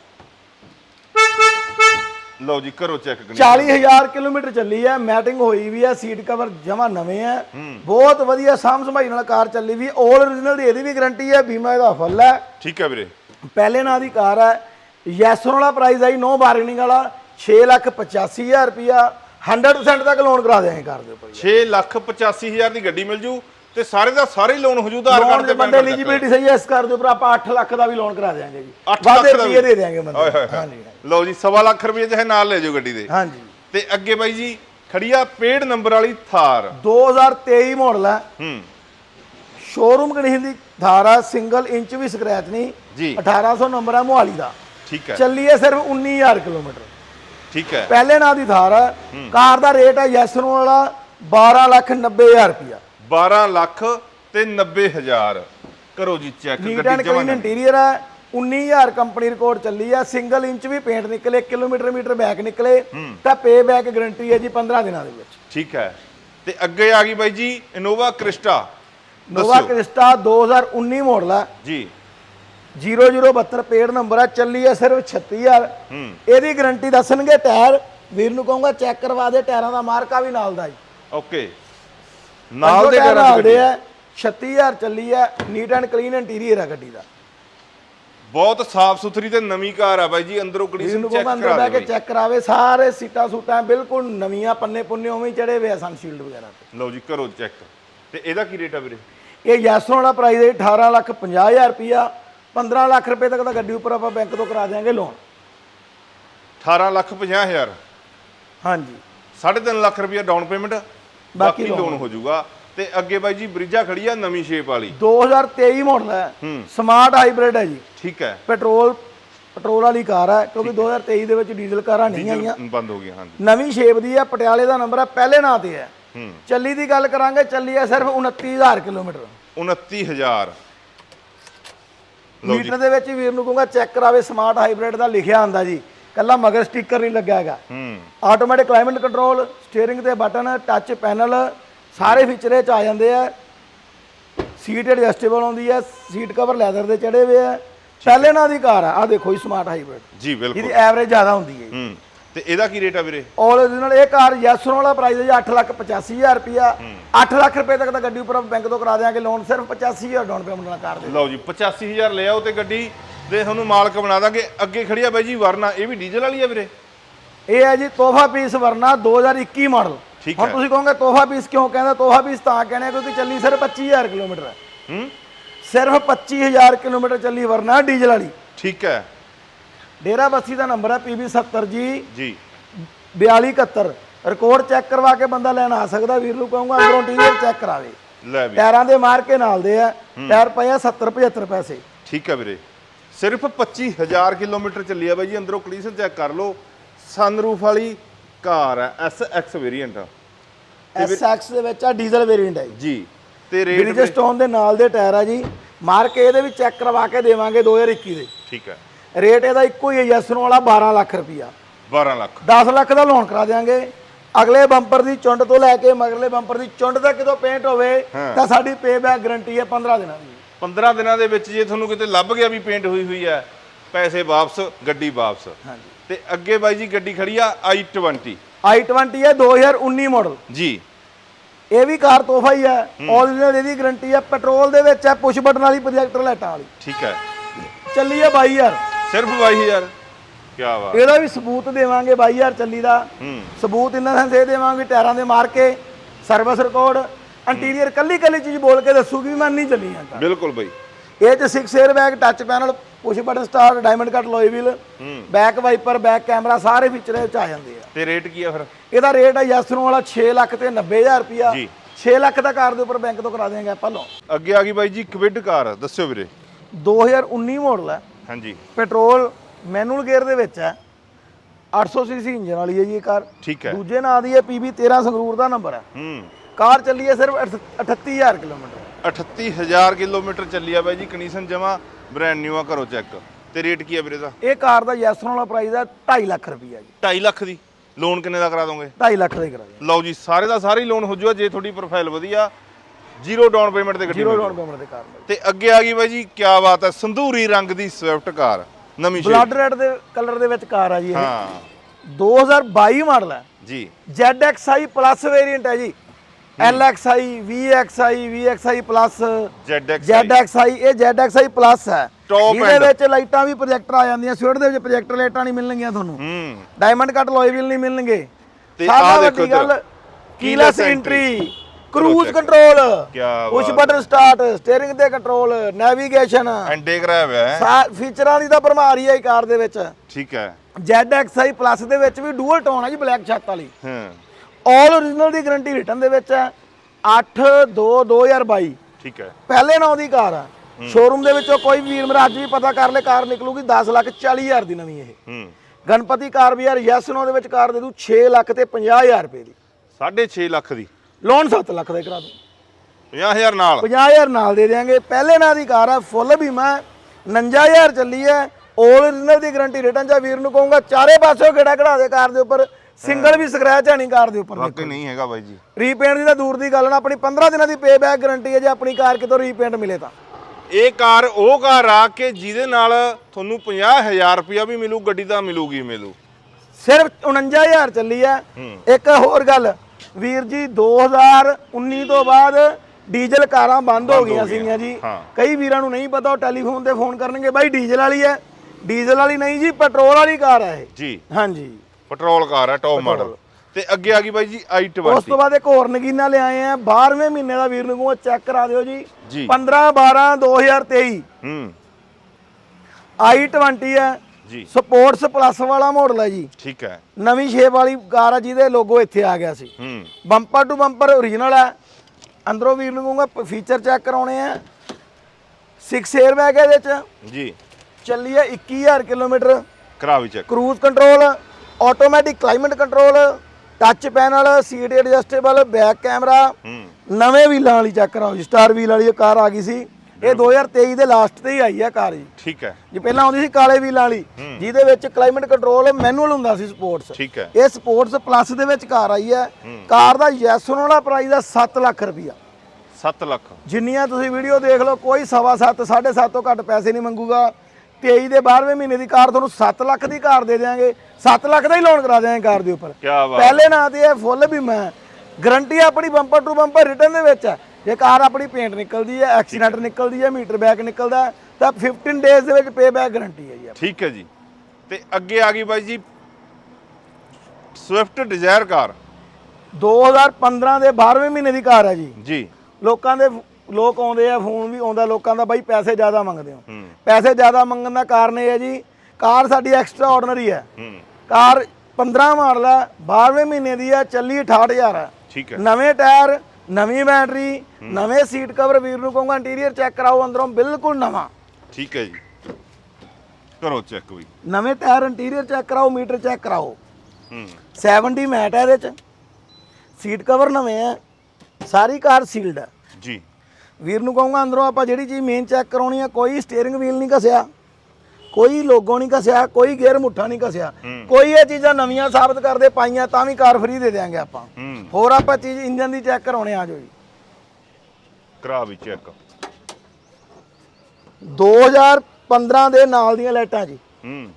B: ਲਓ ਜੀ ਕਰੋ ਚੈੱਕ
A: 40000 ਕਿਲੋਮੀਟਰ ਚੱਲੀ ਹੈ ਮੈਟਿੰਗ ਹੋਈ ਵੀ ਹੈ ਸੀਟ ਕਵਰ ਜਮਾ ਨਵੇਂ ਹੈ। ਬਹੁਤ ਵਧੀਆ ਸਾਂਭ ਸੰਭਾਈ ਨਾਲ ਕਾਰ ਚੱਲੀ ਵੀ 올 origignal ਦੀ ਇਹਦੀ ਵੀ ਗਾਰੰਟੀ ਹੈ ਬੀਮਾ ਇਹਦਾ ਫੁੱਲ ਹੈ
B: ਠੀਕ ਹੈ ਵੀਰੇ।
A: ਪਹਿਲੇ ਨਾਂ ਦੀ ਕਾਰ ਹੈ। ਯੈਸਨ ਵਾਲਾ ਪ੍ਰਾਈਸ ਆਈ ਨੋ ਬਾਰਗੇਨਿੰਗ ਵਾਲਾ 685000 ਰੁਪਿਆ 100% ਤੱਕ ਲੋਨ ਕਰਾ ਦੇਵਾਂਗੇ ਕਾਰ ਦੇ ਉੱਪਰ।
B: 6 ਲੱਖ 85000 ਦੀ ਗੱਡੀ ਮਿਲ ਜੂ ਤੇ ਸਾਰੇ ਦਾ ਸਾਰੇ ਲੋਨ ਹੋ ਜੂ ਆਧਾਰ ਕਾਰਡ
A: ਦੇ
B: ਤੇ
A: ਬੰਦੇ ਐਲੀਜੀਬਿਲਟੀ ਸਹੀ ਹੈ ਇਸ ਕਾਰ ਦੇ ਉੱਪਰ ਆਪਾਂ 8 ਲੱਖ ਦਾ ਵੀ ਲੋਨ ਕਰਾ ਦੇਵਾਂਗੇ ਜੀ।
B: 8
A: ਵਾਧੇ
B: ਲੱਖ ਦਾ
A: ਰੁਪਏ
B: ਵੀ?
A: ਦੇ ਦੇਵਾਂਗੇ
B: ਓਏ
A: ਬੰਦੇ ਹਾਂਜੀ
B: ਲਓ ਜੀ ਸਵਾ ਲੱਖ ਰੁਪਏ ਚਾਹੇ ਨਾਲ ਲੈ ਜਾਓ ਗੱਡੀ ਦੇ।
A: ਹਾਂਜੀ।
B: ਤੇ ਅੱਗੇ ਬਾਈ ਜੀ ਖੜੀ ਆ ਪੇਡ ਨੰਬਰ ਵਾਲੀ ਥਾਰ।
A: 2023 ਮਾਡਲ ਹੈ।
B: ਹੂੰ।
A: ਸ਼ੋਰੂਮ ਕੰਡੀਸ਼ਨ ਦੀ ਧਾਰ ਆ ਸਿੰਗਲ ਇੰਚ ਵੀ ਸਕ੍ਰੈਚ ਨਹੀਂ।
B: ਜੀ।
A: 1800 ਨੰਬਰ ਹੈ ਮੋਹਾਲੀ ਦਾ।
B: ਠੀਕ ਹੈ।
A: ਚੱਲੀ ਹੈ ਸਿਰਫ 19000 ਕਿਲੋਮੀਟਰ।
B: ਠੀਕ ਹੈ।
A: ਪਹਿਲੇ ਨਾਂ ਦੀ ਧਾਰ ਹੈ। ਕਾਰ ਦਾ ਰੇਟ ਹੈ ਯੈਸਨ ਵਾਲਾ 12 ਲੱਖ 90000 ਰੁਪਿਆ
B: 12 ਲੱਖ ਤੇ 90000 ਕਰੋ ਜੀ ਚੈੱਕ ਗੱਡੀ
A: ਕਲੀਨ ਇੰਟੀਰੀਅਰ ਹੈ 19000 ਕੰਪਨੀ ਰਿਕਾਰਡ ਚੱਲੀ ਹੈ ਸਿੰਗਲ ਇੰਚ ਵੀ ਪੇਂਟ ਨਿਕਲੇ 1 ਕਿਲੋਮੀਟਰ ਮੀਟਰ ਬੈਕ ਨਿਕਲੇ ਤਾਂ ਪੇ ਬੈਕ ਗਾਰੰਟੀ ਹੈ ਜੀ 15 ਦਿਨਾਂ ਦੇ ਵਿੱਚ।
B: ਠੀਕ ਹੈ। ਤੇ ਅੱਗੇ ਆ ਗਈ ਬਾਈ ਜੀ Innova Crysta
A: Nova Crysta 2019 model ਹੈ
B: ਜੀ।
A: 0072 ਪੇਡ ਨੰਬਰ ਹੈ ਚੱਲੀ ਹੈ ਸਿਰਫ 36000
B: ਹੂੰ।
A: ਇਹਦੀ ਗਾਰੰਟੀ ਦੱਸਣਗੇ ਟਾਇਰ? ਵੀਰ ਨੂੰ ਕਹੂੰਗਾ ਚੈੱਕ ਕਰਵਾ ਦੇ ਟਾਇਰਾਂ ਦਾ ਮਾਰਕਾ ਵੀ ਨਾਲ ਦਾ ਜੀ।
B: ਓਕੇ। ਨਾਲ ਦੇ ਦੀ
A: ਦੇ
B: ਗੱਡੀ।
A: ਹੈ 36000 ਚੱਲੀ ਹੈ ਨੀਟ ਐਂਡ ਕਲੀਨ ਇੰਟੀਰੀਅਰ ਹੈ ਗੱਡੀ ਦਾ।
B: ਬਹੁਤ ਸਾਫ਼ ਸੁਥਰੀ ਤੇ ਨਵੀਂ ਕਾਰ ਆ ਬਾਈ ਜੀ ਅੰਦਰੋਂ ਕੰਡੀਸ਼ਨ ਚੈੱਕ
A: ਕਹੂੰਗਾ ਅੰਦਰ
B: ਕਰਾ
A: ਬਹਿ ਕੇ ਚੈੱਕ ਕਰਾਵੇ ਸਾਰੇ ਸੀਟਾਂ ਸੂਟਾਂ ਬਿਲਕੁਲ ਨਵੀਆਂ ਪੰਨੇ ਪੁੰਨੇ ਉਵੇਂ ਹੀ ਚੜੇ ਹੋਏ ਆ ਸਨਸ਼ੀਲਡ ਵਗੈਰਾ ਤੇ।
B: ਲਓ ਜੀ ਕਰੋ ਚੈੱਕ। ਤੇ ਇਹਦਾ ਕੀ ਰੇਟ ਆ ਵੀਰੇ?
A: ਇਹ ਯੈਸਨ ਵਾਲਾ ਪ੍ਰਾਈਸ ਹੈ 18 ਲੱਖ 50000 ਰੁਪਿਆ 15 ਲੱਖ ਰੁਪਏ ਤੱਕ ਦਾ ਗੱਡੀ ਉੱਪਰ ਆਪਾਂ ਬੈਂਕ ਤੋਂ ਕਰਾ ਦਿਆਂਗੇ ਲੋਨ
B: 18 ਲੱਖ 50 ਹਜ਼ਾਰ।
A: ਹਾਂਜੀ।
B: 3.5 ਲੱਖ ਰੁਪਏ ਡਾਊਨ ਪੇਮੈਂਟ
A: ਬਾਕੀ
B: ਲੋਨ ਹੋ ਜਾਊਗਾ। ਤੇ ਅੱਗੇ ਬਾਈ ਜੀ ਬ੍ਰਿਜਾ ਖੜੀ ਆ ਨਵੀਂ ਸ਼ੇਪ ਵਾਲੀ।
A: 2023 ਮਾਡਲ ਹੈ। ਸਮਾਰਟ ਹਾਈਬ੍ਰਿਡ ਹੈ ਜੀ।
B: ਠੀਕ ਹੈ।
A: ਪੈਟਰੋਲ ਪੈਟਰੋਲ ਵਾਲੀ ਕਾਰ ਹੈ ਕਿਉਂਕਿ 2023 ਦੇ ਵਿੱਚ ਡੀਜ਼ਲ ਕਾਰਾਂ ਨਹੀਂ ਆਈਆਂ।
B: ਬੰਦ ਹੋ ਗਿਆ ਹਾਂਜੀ।
A: ਨਵੀਂ ਸ਼ੇਪ ਦੀ ਹੈ ਪਟਿਆਲੇ ਦਾ ਨੰਬਰ ਹੈ ਪਹਿਲੇ ਨਾਂ ਤੇ ਹੂੰ। ਚੱਲੀ ਦੀ ਗੱਲ ਕਰਾਂਗੇ ਚੱਲੀ ਹੈ ਸਿਰਫ 29000 ਕਿਲੋਮੀਟਰ।
B: 29000 ਲਓ ਜੀ।
A: ਮੀਟਰ ਦੇ ਵਿੱਚ ਵੀਰ ਨੂੰ ਕਹੂੰਗਾ ਚੈੱਕ ਕਰਾਵੇ ਸਮਾਰਟ ਹਾਈਬ੍ਰਿਡ ਦਾ ਲਿਖਿਆ ਹੁੰਦਾ ਜੀ। ਕੱਲਾ ਮਗਰ ਸਟicker ਨਹੀਂ ਲੱਗਾ ਹੈਗਾ।
B: ਹੂੰ।
A: ਆਟੋਮੈਟਿਕ ਕਲਾਈਮੇਟ ਕੰਟਰੋਲ ਸਟੀਅਰਿੰਗ ਤੇ ਬਟਨ ਟੱਚ ਪੈਨਲ ਸਾਰੇ ਫੀਚਰ ਇਹ ਚ ਆ ਜਾਂਦੇ ਆ। ਸੀਟ ਐਡਜਸਟੇਬਲ ਆਉਂਦੀ ਹੈ ਸੀਟ ਕਵਰ ਲੈਦਰ ਦੇ ਚੜੇ ਹੋਏ ਆ। ਪਹਿਲੇ ਨਾਲ ਦੀ ਕਾਰ ਆ ਆ ਦੇਖੋ ਜੀ ਸਮਾਰਟ ਹਾਈਬ੍ਰਿਡ
B: ਜੀ ਬਿਲਕੁਲ।
A: ਇਹਦੀ ਐਵਰੇਜ ਜ਼ਿਆਦਾ ਹੁੰਦੀ ਹੈ
B: ਹੂੰ। ਤੇ ਇਹਦਾ ਕੀ ਰੇਟ ਆ ਵੀਰੇ?
A: ਆਲ origignal ਇਹ ਕਾਰ ਯੈਸਨ ਵਾਲਾ ਪ੍ਰਾਈਸ ਹੈ ਜੀ 885000 ਰੁਪਿਆ 8 ਲੱਖ ਰੁਪਏ ਤੱਕ ਦਾ ਗੱਡੀ ਉੱਪਰ ਬੈਂਕ ਤੋਂ ਕਰਾ ਦਿਆਂਗੇ ਲੋਨ ਸਿਰਫ 85000 ਡਾਊਨ ਪੇਮੈਂਟ ਨਾਲ ਕਾਰ ਦੇ
B: ਲਓ ਜੀ 85000 ਲੈ ਆਓ ਤੇ ਗੱਡੀ ਦੇ ਤੁਹਾਨੂੰ ਮਾਲਕ ਬਣਾ ਦਾਂਗੇ। ਅੱਗੇ ਖੜੀ ਆ ਬਾਈ ਜੀ ਵਰਨਾ ਇਹ ਵੀ ਡੀਜ਼ਲ ਵਾਲੀ ਆ ਵੀਰੇ?
A: ਇਹ ਹੈ ਜੀ ਤੋਹਫਾ ਪੀਸ ਵਰਨਾ 2021 ਮਾਡਲ ਹੁਣ। ਤੁਸੀਂ ਕਹੋਗੇ ਤੋਹਫਾ ਪੀਸ ਕਿਉਂ ਕਹਿੰਦਾ? ਤੋਹਫਾ ਪੀਸ ਤਾਂ ਕਹਿੰਦੇ ਕਿਉਂਕਿ ਚੱਲੀ ਸਿਰਫ 25000 ਕਿਲੋਮੀਟਰ ਹੈ।
B: ਹੂੰ?
A: ਸਿਰਫ 25000 ਕਿਲੋਮੀਟਰ ਚੱਲੀ ਵਰਨਾ ਡੀਜ਼ਲ ਵਾਲੀ।
B: ਠੀਕ ਹੈ।
A: ਡੇਰਾ ਬੱਸੀ ਦਾ ਨੰਬਰ ਹੈ PB70 ਜੀ।
B: ਜੀ।
A: 4271 ਰਿਕਾਰਡ ਚੈੱਕ ਕਰਵਾ ਕੇ ਬੰਦਾ ਲੈਣ ਆ ਸਕਦਾ ਵੀਰ ਨੂੰ ਕਹੂੰਗਾ ਅੰਦਰੋਂ ਇੰਟੀਰੀਅਰ ਚੈੱਕ ਕਰਾਵੇ।
B: ਲੈ ਵੀ।
A: ਟਾਇਰਾਂ ਦੇ ਮਾਰ ਕੇ ਨਾਲ ਦੇ ਆ। ਟਾਇਰ ਪਏ ਆ 70 75 ਪੈਸੇ।
B: ਠੀਕ ਹੈ ਵੀਰੇ। ਸਿਰਫ 25000 ਕਿਲੋਮੀਟਰ ਚੱਲੀ ਆ ਬਾਈ ਜੀ ਅੰਦਰੋਂ ਕੰਡੀਸ਼ਨ ਚੈੱਕ ਕਰ ਲਓ। ਸਨਰੂਫ ਵਾਲੀ ਕਾਰ ਹੈ SX ਵੇਰੀਐਂਟ
A: SX ਦੇ ਵਿੱਚ ਆ ਡੀਜ਼ਲ ਵੇਰੀਐਂਟ ਹੈ ਜੀ।
B: ਜੀ। ਤੇ ਰੇਟ
A: ਬ੍ਰਿਜਸਟੋਨ ਦੇ ਨਾਲ ਦੇ ਟਾਇਰ ਆ ਜੀ। ਮਾਰ ਕੇ ਇਹਦੇ ਵੀ ਚੈੱਕ ਕਰਵਾ ਕੇ ਦੇਵਾਂਗੇ 2021 ਦੇ।
B: ਠੀਕ ਹੈ
A: ਰੇਟ ਇਹਦਾ ਇੱਕੋ ਹੀ ਹੈ ਯੈਸਨੋ ਵਾਲਾ 12 ਲੱਖ ਰੁਪਈਆ।
B: 12 ਲੱਖ।
A: 10 ਲੱਖ ਦਾ ਲੋਨ ਕਰਾ ਦਿਆਂਗੇ। ਅਗਲੇ ਬੰਪਰ ਦੀ ਚੁੰਡ ਤੋਂ ਲੈ ਕੇ ਮਗਰਲੇ ਬੰਪਰ ਦੀ ਚੁੰਡ ਤੱਕ ਕਿਤੋਂ ਪੇਂਟ ਹੋਵੇ ਤਾਂ ਸਾਡੀ ਪੇਬੈਕ ਗਾਰੰਟੀ ਹੈ 15 ਦਿਨਾਂ ਦੀ।
B: 15 ਦਿਨਾਂ ਦੇ ਵਿੱਚ ਜੇ ਤੁਹਾਨੂੰ ਕਿਤੇ ਲੱਭ ਗਿਆ ਵੀ ਪੇਂਟ ਹੋਈ ਹੋਈ ਹੈ ਪੈਸੇ ਵਾਪਸ ਗੱਡੀ ਵਾਪਸ।
A: ਹਾਂਜੀ।
B: ਤੇ ਅੱਗੇ ਬਾਈ ਜੀ ਗੱਡੀ ਖੜੀ ਆ i20
A: i20 ਹੈ 2019 ਮਾਡਲ
B: ਜੀ।
A: ਇਹ ਵੀ ਕਾਰ ਤੋਹਫਾ ਹੀ ਹੈ। origignal ਇਹਦੀ ਗਾਰੰਟੀ ਹੈ ਪੈਟਰੋਲ ਦੇ ਵਿੱਚ ਹੈ ਪੁਸ਼ ਬਟਨ ਵਾਲੀ ਪ੍ਰੋਜੈਕਟਰ ਲਾਈਟਾਂ ਵਾਲੀ।
B: ਠੀਕ ਹੈ।
A: ਚੱਲੀ ਹੈ 22000
B: ਸਿਰਫ 22000 ਕੀ ਬਾਤ।
A: ਇਹਦਾ ਵੀ ਸਬੂਤ ਦੇਵਾਂਗੇ 22000 ਚੱਲੀ ਦਾ। ਸਬੂਤ ਇਹਨਾਂ ਦਾ ਦੇ ਦੇਵਾਂਗੇ ਟਾਇਰਾਂ ਦੇ ਮਾਰ ਕੇ ਸਰਵਿਸ ਰਿਕਾਰਡ ਇੰਟੀਰੀਅਰ ਕੱਲੀ ਕੱਲੀ ਚੀਜ਼ ਬੋਲ ਕੇ ਦੱਸੂਗੀ ਵੀ ਮੈਂ ਨਹੀਂ ਚੱਲੀ ਆ
B: ਬਿਲਕੁਲ ਬਾਈ।
A: ਇਹ ਚ 6 airbag touch panel push button start diamond cut alloy wheel back wiper back camera ਸਾਰੇ ਫੀਚਰ ਇਹ ਚ ਆ ਜਾਂਦੇ ਆ।
B: ਤੇ ਰੇਟ ਕੀ ਆ ਫਿਰ?
A: ਇਹਦਾ ਰੇਟ ਹੈ ਯਸਨੋ ਵਾਲਾ 6 ਲੱਖ ਤੇ 90000 ਰੁਪਿਆ
B: ਜੀ।
A: 6 ਲੱਖ ਦਾ ਕਾਰ ਦੇ ਉੱਪਰ ਬੈਂਕ ਤੋਂ ਕਰਾ ਦੇਵਾਂਗੇ ਆਪਾਂ ਲੋ
B: ਅੱਗੇ ਆ ਗਈ ਬਾਈ ਜੀ ਕਵਿਡ ਕਾਰ ਦੱਸਿਓ ਵੀਰੇ।
A: 2019 ਮਾਡਲ ਹੈ
B: ਹਾਂਜੀ।
A: ਪੈਟਰੋਲ ਮੈਨੂਅਲ ਗੇਅਰ ਦੇ ਵਿੱਚ ਹੈ। 800 ਸੀਸੀ ਇੰਜਨ ਵਾਲੀ ਹੈ ਜੀ ਇਹ ਕਾਰ।
B: ਠੀਕ ਹੈ।
A: ਦੂਜੇ ਨਾਂ ਦੀ ਹੈ PB 13 ਸੰਗਰੂਰ ਦਾ ਨੰਬਰ ਹੈ।
B: ਹੂੰ।
A: ਕਾਰ ਚੱਲੀ ਹੈ ਸਿਰਫ 38000 ਕਿਲੋਮੀਟਰ।
B: 38000 ਕਿਲੋਮੀਟਰ ਚੱਲੀ ਆ ਬਾਈ ਜੀ ਕੰਡੀਸ਼ਨ ਜਮਾ ਬ੍ਰੈਂਡ ਨਿਊ ਆ ਕਰੋ ਚੈੱਕ ਤੇ ਰੇਟ ਕੀ ਆ ਵੀਰੇ ਦਾ?
A: ਇਹ ਕਾਰ ਦਾ ਯੈਸਨੋ ਵਾਲਾ ਪ੍ਰਾਈਸ ਹੈ 2.5 ਲੱਖ ਰੁਪਈਆ ਜੀ।
B: 2.5 ਲੱਖ ਦੀ। ਲੋਨ ਕਿੰਨੇ ਦਾ ਕਰਾ ਦੋਗੇ?
A: 2.5 ਲੱਖ ਦਾ ਹੀ ਕਰਾ ਦੇ
B: ਲਓ ਜੀ ਸਾਰੇ ਦਾ ਸਾਰੇ ਲੋਨ ਹੋ ਜਾਊਗਾ ਜੇ ਤੁਹਾਡੀ ਪ੍ਰੋਫਾਈਲ ਵਧੀਆ ਜ਼ੀਰੋ ਡਾਊਨ ਪੇਮੈਂਟ ਤੇ ਗੱਡੀ
A: ਜ਼ੀਰੋ ਡਾਊਨ ਪੇਮੈਂਟ ਦੇ ਕਾਰ ਮਿਲ
B: ਤੇ ਅੱਗੇ ਆ ਗਈ ਬਾਈ ਜੀ ਕੀ ਬਾਤ ਹੈ ਸੰਧੂਰੀ ਰੰਗ ਦੀ ਸਵਿਫਟ ਕਾਰ ਨਵੀਂ ਸ਼ੇਪ।
A: ਬਲੱਡ ਰੈਡ ਦੇ ਕਲਰ ਦੇ ਵਿੱਚ ਕਾਰ ਆ ਜੀ ਇਹ।
B: ਹਾਂ।
A: 2022 ਮਾਡਲ ਹੈ।
B: ਜੀ।
A: ZXi ਪਲੱਸ ਵੇਰੀਐਂਟ ਹੈ ਜੀ। LXi VXi VXi plus
B: ZX
A: ZXi ਇਹ ZXi ਪਲੱਸ ਹੈ। ਇਹਦੇ। ਵਿੱਚ ਲਾਈਟਾਂ ਵੀ ਪ੍ਰੋਜੈਕਟਰ ਆ ਜਾਂਦੀਆਂ ਸਵਿਫਟ ਦੇ ਵਿੱਚ ਪ੍ਰੋਜੈਕਟਰ ਲਾਈਟਾਂ ਨਹੀਂ ਮਿਲਣਗੀਆਂ ਤੁਹਾਨੂੰ।
B: ਹੂੰ।
A: ਡਾਇਮੰਡ ਕੱਟ ਲੋਈ ਵੀਲ ਨਹੀਂ ਮਿਲਣਗੇ।
B: ਤੇ
A: ਸਾਡਾ ਵੱਡੀ
B: ਦੇਖੋ।
A: ਗੱਲ ਕੀਲੈਸ ਐਂਟਰੀ ਕਰੂਜ਼। ਕੰਟਰੋਲ
B: ਕਿਆ
A: ਪੁਸ਼ ਬਟਨ ਸਟਾਰਟ ਸਟੀਅਰਿੰਗ ਤੇ ਕੰਟਰੋਲ ਨੈਵੀਗੇਸ਼ਨ
B: ਐਂਡੇ ਕਰਾਇਆ ਹੋਇਆ ਹੈ।
A: ਫੀਚਰਾਂ ਦੀ ਤਾਂ ਭਰਮਾਰੀ ਹੈ ਕਾਰ ਦੇ ਵਿੱਚ।
B: ਠੀਕ ਹੈ।
A: ZXi ਪਲੱਸ ਦੇ ਵਿੱਚ ਵੀ ਡੂਅਲ ਟੋਨ ਹੈ ਜੀ ਬਲੈਕ ਛੱਤ ਵਾਲੀ।
B: ਹਾਂ।
A: ਆਲ origignal ਦੀ ਗਾਰੰਟੀ ਰਿਟਰਨ ਦੇ ਵਿੱਚ ਹੈ। 8 2 2022
B: ਠੀਕ ਹੈ।
A: ਪਹਿਲੇ ਨਾਂ ਦੀ ਕਾਰ ਆ ਸ਼ੋਰੂਮ ਦੇ ਵਿੱਚੋਂ ਕੋਈ ਵੀਰ ਮੇਰਾ ਅੱਜ ਵੀ ਪਤਾ ਕਰ ਲੈ ਕਾਰ ਨਿਕਲੂਗੀ 10 ਲੱਖ 40 ਹਜ਼ਾਰ ਦੀ ਨਵੀਂ ਇਹ।
B: ਹੂੰ।
A: ਗਣਪਤੀ ਕਾਰ ਵੀ ਯਾਰ ਯੈਸ ਨੋ ਦੇ ਵਿੱਚ ਕਾਰ ਦੇ ਦੂ 6 ਲੱਖ ਤੇ 50000 ਰੁਪਏ ਦੀ।
B: 6.5 ਲੱਖ ਦੀ।
A: ਲੋਨ 7 ਲੱਖ ਦਾ ਕਰਾ ਦੂੰ
B: 50000 ਨਾਲ।
A: 50000 ਨਾਲ ਦੇ ਦੇਾਂਗੇ ਪਹਿਲੇ ਨਾਂ ਦੀ ਕਾਰ ਆ ਫੁੱਲ ਬੀਮਾ 59000 ਚੱਲੀ ਹੈ 올 ਦੀ ਗਾਰੰਟੀ ਰਿਟਰਨ ਜਾਂ ਵੀਰ ਨੂੰ ਕਹੂੰਗਾ ਚਾਰੇ ਪਾਸਿਓਂ ਗੇੜਾ ਕਢਾ ਦੇ ਕਾਰ ਦੇ ਉੱਪਰ। ਸਿੰਗਲ ਵੀ ਸਕ੍ਰੈਚ ਹੈ ਨਹੀਂ ਕਾਰ ਦੇ ਉੱਪਰ
B: ਵਾਕਈ ਨਹੀਂ ਹੈਗਾ ਬਾਈ ਜੀ।
A: ਰੀਪੇਂਟ ਦੀ ਤਾਂ ਦੂਰ ਦੀ ਗੱਲ ਨਾ ਆਪਣੀ 15 ਦਿਨਾਂ ਦੀ ਪੇਬੈਕ ਗਾਰੰਟੀ ਹੈ ਜੇ ਆਪਣੀ ਕਾਰ ਕਿਤੋਂ ਰੀਪੇਂਟ ਮਿਲੇ ਤਾਂ।
B: ਇਹ ਕਾਰ ਉਹ ਕਾਰ ਆ ਕਿ ਜਿਹਦੇ ਨਾਲ ਤੁਹਾਨੂੰ 50000 ਰੁਪਇਆ ਵੀ ਮਿਲੂ ਗੱਡੀ ਤਾਂ ਮਿਲੂਗੀ ਮਿਲੂ।
A: ਸਿਰਫ 49000 ਚੱਲੀ ਹੈ। ਇੱਕ ਹੋਰ ਗੱਲ ਵੀਰ ਜੀ 2019 ਤੋਂ ਬਾਅਦ ਡੀਜ਼ਲ ਕਾਰਾਂ ਬੰਦ ਹੋ ਗਈਆਂ ਸੀਗੀਆਂ ਜੀ। ਕਈ ਵੀਰਾਂ ਨੂੰ ਨਹੀਂ ਪਤਾ ਉਹ ਟੈਲੀਫੋਨ ਤੇ ਫੋਨ ਕਰਨਗੇ ਬਾਈ ਡੀਜ਼ਲ ਵਾਲੀ ਹੈ। ਡੀਜ਼ਲ ਵਾਲੀ ਨਹੀਂ ਜੀ ਪੈਟਰੋਲ ਵਾਲੀ ਕਾਰ ਹੈ ਇਹ।
B: ਜੀ।
A: ਹਾਂਜੀ।
B: ਪੈਟਰੋਲ ਕਾਰ ਹੈ ਟੌਪ ਮਾਡਲ। ਤੇ ਅੱਗੇ ਆ ਗਈ ਬਾਈ ਜੀ
A: ਉਸ
B: i20
A: ਤੋਂ ਬਾਅਦ ਇੱਕ ਹੋਰ ਨਗੀਨਾ ਲਿਆਏ ਆ 12ਵੇਂ ਮਹੀਨੇ ਦਾ ਵੀਰ ਨੂੰ ਚੈੱਕ ਕਰਾ ਦਿਓ ਜੀ।
B: ਜੀ।
A: 15 12 2023
B: ਹੂੰ।
A: i20 ਹੈ।
B: ਜੀ।
A: ਸਪੋਰਟਸ ਪਲੱਸ ਵਾਲਾ ਮਾਡਲ ਹੈ ਜੀ।
B: ਠੀਕ ਹੈ।
A: ਨਵੀਂ ਸ਼ੇਪ ਵਾਲੀ ਕਾਰ ਆ ਜਿਹਦੇ ਲੋਗੋ ਇੱਥੇ ਆ ਗਿਆ ਸੀ।
B: ਹੂੰ।
A: ਬੰਪਰ ਟੂ ਬੰਪਰ ਓਰੀਜਨਲ ਹੈ। ਅੰਦਰੋਂ ਵੀਰ ਨੂੰ ਕਹੂੰਗਾ ਫੀਚਰ ਚੈੱਕ ਕਰਾਉਣੇ ਆ। 6 에ਅਰ ਬੈਗ ਇਹਦੇ ਚ।
B: ਜੀ।
A: ਚੱਲੀ ਹੈ 21000 ਕਿਲੋਮੀਟਰ।
B: ਕਰਾ ਵੀ check
A: cruise control automatic climate control touch panel seat adjustable back camera
B: ਹੂੰ।
A: ਨਵੇਂ ਵੀਲਾਂ ਵਾਲੀ ਚੈੱਕ ਕਰਾਓ ਜੀ। ਸਟਾਰ ਵੀਲ ਵਾਲੀ ਕਾਰ ਆ ਗਈ ਸੀ। ਇਹ 2023 ਦੇ ਲਾਸਟ ਤੇ ਹੀ ਆਈ ਹੈ ਕਾਰ ਜੀ
B: ਠੀਕ ਹੈ।
A: ਜੀ ਪਹਿਲਾਂ ਆਉਂਦੀ ਸੀ ਕਾਲੇ ਵੀਲਾਂ ਵਾਲੀ ਜਿਹਦੇ ਵਿੱਚ ਕਲਾਈਮੇਟ ਕੰਟਰੋਲ ਮੈਨੂਅਲ ਹੁੰਦਾ ਸੀ ਸਪੋਰਟਸ
B: ਠੀਕ ਹੈ।
A: ਇਹ ਸਪੋਰਟਸ ਪਲੱਸ ਦੇ ਵਿੱਚ ਕਾਰ ਆਈ ਹੈ। ਕਾਰ ਦਾ ਯੈਸ ਉਹਨਾਂ ਵਾਲਾ ਪ੍ਰਾਈਸ ਆ 7 ਲੱਖ ਰੁਪਈਆ
B: 7 ਲੱਖ।
A: ਜਿੰਨੀਆਂ ਤੁਸੀਂ ਵੀਡੀਓ ਦੇਖ ਲਓ ਕੋਈ ਸਵਾ ਸੱਤ ਸਾਢੇ ਸੱਤ ਤੋਂ ਘੱਟ ਪੈਸੇ ਨਹੀਂ ਮੰਗੂਗਾ। 23 ਦੇ 12ਵੇਂ ਮਹੀਨੇ ਦੀ ਕਾਰ ਤੁਹਾਨੂੰ 7 ਲੱਖ ਦੀ ਕਾਰ ਦੇ ਦੇਵਾਂਗੇ 7 ਲੱਖ ਦਾ ਹੀ ਲੋਨ ਕਰਾ ਦੇਵਾਂਗੇ ਕਾਰ ਦੇ ਉੱਪਰ।
B: ਕੀ ਬਾਤ।
A: ਪਹਿਲੇ ਨਾਂ ਤੇ ਇਹ ਫੁੱਲ ਵੀ ਮੈਂ ਗਰੰਟੀ ਆਪਣੀ ਬੰਪਰ ਟੂ ਬੰਪਰ ਰਿਟਰਨ ਦੇ ਵਿੱਚ ਹੈ। ਜੇ ਕਾਰ ਆਪਣੀ ਪੇਂਟ ਨਿਕਲਦੀ ਹੈ ਐਕਸੀਡੈਂਟ ਨਿਕਲਦੀ ਹੈ ਮੀਟਰ ਬੈਕ ਨਿਕਲਦਾ ਤਾਂ 15 ਡੇਜ਼ ਦੇ ਵਿੱਚ ਪੇ ਬੈਕ ਗਰੰਟੀ ਹੈ ਜੀ।
B: ਠੀਕ ਹੈ ਜੀ। ਤੇ ਅੱਗੇ ਆ ਗਈ ਬਾਈ ਜੀ ਸਵਿਫਟ ਡਿਜ਼ਾਇਰ ਕਾਰ।
A: 2015 ਦੇ 12ਵੇਂ ਮਹੀਨੇ ਦੀ ਕਾਰ ਹੈ ਜੀ।
B: ਜੀ।
A: ਲੋਕਾਂ ਦੇ ਲੋਕ ਆਉਂਦੇ ਆ ਫੋਨ ਵੀ ਆਉਂਦਾ ਲੋਕਾਂ ਦਾ ਬਾਈ ਪੈਸੇ ਜ਼ਿਆਦਾ ਮੰਗਦੇ ਹੋ। ਪੈਸੇ ਜ਼ਿਆਦਾ ਮੰਗਣ ਦਾ ਕਾਰਨ ਇਹ ਹੈ ਜੀ ਕਾਰ ਸਾਡੀ ਐਕਸਟਰਾ ਆਰਡੀਨਰੀ ਹੈ।
B: ਹੂੰ।
A: ਕਾਰ 15 ਮਾਡਲ ਹੈ 12ਵੇਂ ਮਹੀਨੇ ਦੀ ਹੈ ਚੱਲੀ 68000 ਹੈ।
B: ਠੀਕ ਹੈ।
A: ਨਵੇਂ ਟਾਇਰ ਨਵੀਂ ਬੈਟਰੀ ਨਵੇਂ ਸੀਟ ਕਵਰ ਵੀਰ ਨੂੰ ਕਹੂੰਗਾ ਇੰਟੀਰੀਅਰ ਚੈੱਕ ਕਰਾਓ ਅੰਦਰੋਂ ਬਿਲਕੁਲ ਨਵਾਂ।
B: ਠੀਕ ਹੈ ਜੀ। ਕਰੋ ਚੈੱਕ ਵੀ।
A: ਨਵੇਂ ਟਾਇਰ ਇੰਟੀਰੀਅਰ ਚੈੱਕ ਕਰਾਓ ਮੀਟਰ ਚੈੱਕ ਕਰਾਓ।
B: ਹੂੰ।
A: 70 ਮੈਟ ਹੈ ਇਹਦੇ ਚ। ਸੀਟ ਕਵਰ ਨਵੇਂ ਹੈ ਸਾਰੀ ਕਾਰ ਸੀਲਡ ਹੈ।
B: ਜੀ।
A: ਵੀਰ ਨੂੰ ਕਹੂੰਗਾ ਅੰਦਰੋਂ ਆਪਾਂ ਜਿਹੜੀ ਚੀਜ਼ ਮੇਨ ਚੈੱਕ ਕਰਾਉਣੀ ਹੈ ਕੋਈ ਸਟੀਅਰਿੰਗ ਵੀਲ ਨਹੀਂ ਘਸਿਆ। ਕੋਈ ਲੋਗੋ ਨਹੀਂ ਘਸਿਆ ਕੋਈ ਗੇਅਰ ਮੁੱਠਾ ਨਹੀਂ ਘਸਿਆ। ਕੋਈ ਇਹ ਚੀਜ਼ਾਂ ਨਵੀਆਂ ਸਾਬਤ ਕਰਦੇ ਪਾਈਆਂ ਤਾਂ ਵੀ ਕਾਰ ਫ੍ਰੀ ਦੇ ਦੇਾਂਗੇ ਆਪਾਂ। ਹੋਰ ਆਪਾਂ ਚੀਜ਼ ਇੰਜਨ ਦੀ ਚੈੱਕ ਕਰਾਉਣੇ ਆ ਜਾਓ ਜੀ।
B: ਕਰਾ ਵੀ ਚੈੱਕ
A: 2015 ਦੇ ਨਾਲ ਦੀਆਂ ਲਾਈਟਾਂ ਜੀ।
B: ਹੂੰ।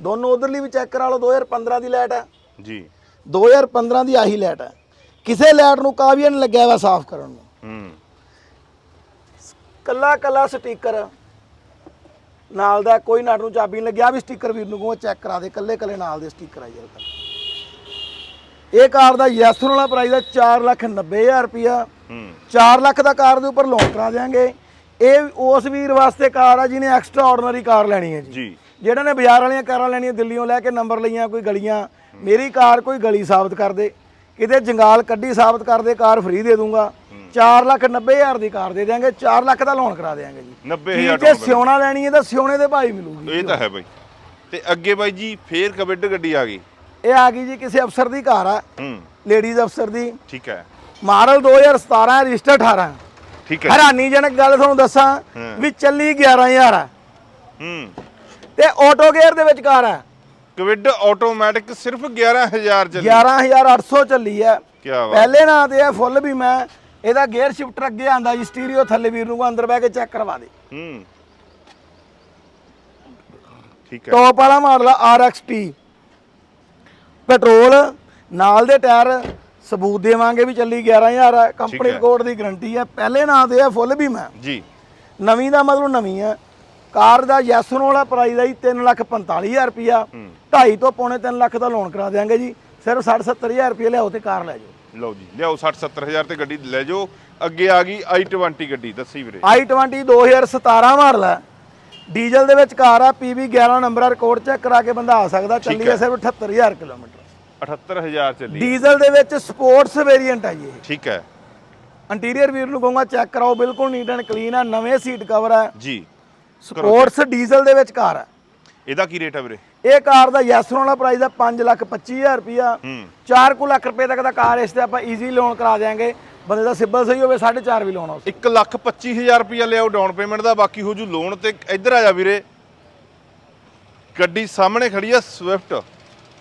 A: ਦੋਨੋਂ ਉਧਰਲੀ ਵੀ ਚੈੱਕ ਕਰਾ ਲਓ 2015 ਦੀ ਲਾਈਟ ਹੈ।
B: ਜੀ।
A: 2015 ਦੀ ਆਹੀ ਲਾਈਟ ਹੈ। ਕਿਸੇ ਲਾਈਟ ਨੂੰ ਕਾਵੀਆ ਨਹੀਂ ਲੱਗਿਆ ਵਾ ਸਾਫ਼ ਕਰਨ ਨੂੰ।
B: ਹੂੰ।
A: ਕੱਲਾ ਕੱਲਾ ਸਟicker ਨਾਲ ਦਾ ਕੋਈ ਨਟ ਨੂੰ ਚਾਬੀ ਨਹੀਂ ਲੱਗਿਆ ਵੀ ਸਟicker ਵੀਰ ਨੂੰ ਕਹੋ ਚੈੱਕ ਕਰਾ ਦੇ ਕੱਲੇ ਕੱਲੇ ਨਾਲ ਦੇ ਸਟicker ਆ ਤੱਕ ਇਹ ਕਾਰ ਦਾ ਯੈਸ ਵਾਲਾ ਪ੍ਰਾਈਸ ਹੈ 490000 ਰੁਪਿਆ
B: ਹੂੰ।
A: 4 ਲੱਖ ਦਾ ਕਾਰ ਦੇ ਉੱਪਰ ਲੋਨ ਕਰਾ ਦੇਾਂਗੇ ਇਹ ਉਸ ਵੀਰ ਵਾਸਤੇ ਕਾਰ ਆ ਜਿਹਨੇ ਐਕਸਟਰਾ ਆਰਡੀਨਰੀ ਕਾਰ ਲੈਣੀ ਹੈ ਜੀ। ਜਿਹੜਾ ਨੇ ਬਾਜ਼ਾਰ ਵਾਲੀਆਂ ਕਾਰਾਂ ਲੈਣੀਆਂ ਦਿੱਲੀੋਂ ਲੈ ਕੇ ਨੰਬਰ ਲਈਆਂ ਕੋਈ ਗਲੀਆਂ ਮੇਰੀ ਕਾਰ ਕੋਈ ਗਲੀ ਸਾਬਤ ਕਰ ਦੇ। ਕਿਤੇ ਜੰਗਾਲ ਕੱਢੀ ਸਾਬਤ ਕਰ ਦੇ ਕਾਰ ਫ੍ਰੀ ਦੇ ਦੂੰਗਾ। 4 ਲੱਖ 90 ਹਜ਼ਾਰ ਦੀ ਕਾਰ ਦੇ ਦਿਆਂਗੇ 4 ਲੱਖ ਦਾ ਲੋਨ ਕਰਾ ਦੇਾਂਗੇ ਜੀ।
B: 90000
A: ਜੇ ਸਿਉਣਾ ਲੈਣੀ ਹੈ ਤਾਂ ਸਿਉਣੇ ਦੇ ਭਾਈ ਮਿਲੂਗੀ
B: ਇਹ ਤਾਂ ਹੈ ਬਾਈ। ਤੇ ਅੱਗੇ ਬਾਈ ਜੀ ਫੇਰ ਕਵਿਡ ਗੱਡੀ ਆ ਗਈ।
A: ਇਹ ਆ ਗਈ ਜੀ ਕਿਸੇ ਅਫਸਰ ਦੀ ਕਾਰ ਆ। ਲੇਡੀਜ਼ ਅਫਸਰ ਦੀ।
B: ਠੀਕ ਹੈ।
A: ਮਾਡਲ 2017 ਰਜਿਸਟਰ 18
B: ਠੀਕ ਹੈ।
A: ਹੈਰਾਨੀਜਨਕ ਗੱਲ ਤੁਹਾਨੂੰ ਦੱਸਾਂ। ਵੀ ਚੱਲੀ 11000 ਆ।
B: ਹੂੰ।
A: ਤੇ ਆਟੋ ਗੇਅਰ ਦੇ ਵਿੱਚ ਕਾਰ ਆ।
B: ਕਵਿਡ ਆਟੋਮੈਟਿਕ ਸਿਰਫ 11000 ਚੱਲੀ।
A: 11800 ਚੱਲੀ ਹੈ।
B: ਕੀ ਬਾਤ।
A: ਪਹਿਲੇ ਨਾਂ ਤੇ ਹੈ ਫੁੱਲ ਵੀ ਮੈਂ ਇਹਦਾ ਗੇਅਰ ਸ਼ਿਫਟਰ ਅੱਗੇ ਆਂਦਾ ਜੀ ਸਟੀਰੀਓ ਥੱਲੇ ਵੀਰ ਨੂੰ ਅੰਦਰ ਬਹਿ ਕੇ ਚੈੱਕ ਕਰਵਾ ਦੇ।
B: ਹੂੰ। ਠੀਕ ਹੈ।
A: ਟੌਪ ਵਾਲਾ ਮਾਡਲ ਆ RXT ਪੈਟਰੋਲ ਨਾਲ ਦੇ ਟਾਇਰ ਸਬੂਤ ਦੇਵਾਂਗੇ ਵੀ ਚੱਲੀ 11000 ਹੈ। ਕੰਪਨੀ। ਰਿਕਾਰਡ ਦੀ ਗਾਰੰਟੀ ਹੈ। ਪਹਿਲੇ ਨਾਂ ਤੇ ਹੈ ਫੁੱਲ ਵੀ ਮੈਂ।
B: ਜੀ।
A: ਨਵੀਂ ਦਾ ਮਤਲਬ ਨਵੀਂ ਹੈ। ਕਾਰ ਦਾ ਯੈਸਨ ਵਾਲਾ ਪ੍ਰਾਈਸ ਹੈ ਜੀ 345000 ਰੁਪਿਆ 2.5 ਤੋਂ ਪੌਣੇ 3 ਲੱਖ ਦਾ ਲੋਨ ਕਰਾ ਦੇਾਂਗੇ ਜੀ। ਸਿਰਫ 60 70000 ਰੁਪਏ ਲਿਆਓ ਤੇ ਕਾਰ ਲੈ ਜਾਓ।
B: ਲਓ ਜੀ ਲਿਆਓ 60 70000 ਤੇ ਗੱਡੀ ਲੈ ਜਾਓ। ਅੱਗੇ ਆ ਗਈ i20 ਗੱਡੀ ਦੱਸੀ ਵੀਰੇ।
A: i20 2017 ਮਾਡਲ ਹੈ। ਡੀਜ਼ਲ ਦੇ ਵਿੱਚ ਕਾਰ ਆ PV 11 ਨੰਬਰ ਰਿਕਾਰਡ ਚੈੱਕ ਕਰਾ ਕੇ ਬੰਦਾ ਆ ਸਕਦਾ। ਚੱਲੀ ਹੈ। ਸਿਰਫ 78000 ਕਿਲੋਮੀਟਰ।
B: 78000 ਚੱਲੀ।
A: ਡੀਜ਼ਲ ਦੇ ਵਿੱਚ ਸਪੋਰਟਸ ਵੇਰੀਐਂਟ ਆ ਜੀ ਇਹ।
B: ਠੀਕ ਹੈ।
A: ਇੰਟੀਰੀਅਰ ਵੀਰ ਨੂੰ ਕਹੂੰਗਾ ਚੈੱਕ ਕਰਾਓ ਬਿਲਕੁਲ ਨੀਟ ਐਂਡ ਕਲੀਨ ਆ। ਨਵੇਂ ਸੀਟ ਕਵਰ ਆ।
B: ਜੀ।
A: ਸਪੋਰਟਸ ਡੀਜ਼ਲ ਦੇ ਵਿੱਚ ਕਾਰ ਆ
B: ਇਹਦਾ ਕੀ ਰੇਟ ਹੈ ਵੀਰੇ?
A: ਇਹ ਕਾਰ ਦਾ ਯੈਸ ਵਾਲਾ ਪ੍ਰਾਈਸ ਆ 525000 ਰੁਪਿਆ
B: ਹੂੰ।
A: 4 ਕੁ ਲੱਖ ਰੁਪਏ ਤੱਕ ਦਾ ਕਾਰ ਇਸ ਤੇ ਆਪਾਂ ਈਜ਼ੀ ਲੋਨ ਕਰਾ ਦੇਾਂਗੇ ਬੰਦੇ ਦਾ ਸਿਬਲ ਸਹੀ ਹੋਵੇ 4.5 ਵੀ ਲੋਨ ਆ
B: 1 ਲੱਖ 25000 ਰੁਪਇਆ ਲਿਆਓ ਡਾਊਨ ਪੇਮੈਂਟ ਦਾ ਬਾਕੀ ਹੋ ਜੂ ਲੋਨ ਤੇ। ਇੱਧਰ ਆ ਜਾ ਵੀਰੇ। ਗੱਡੀ ਸਾਹਮਣੇ ਖੜੀ ਆ ਸਵਿਫਟ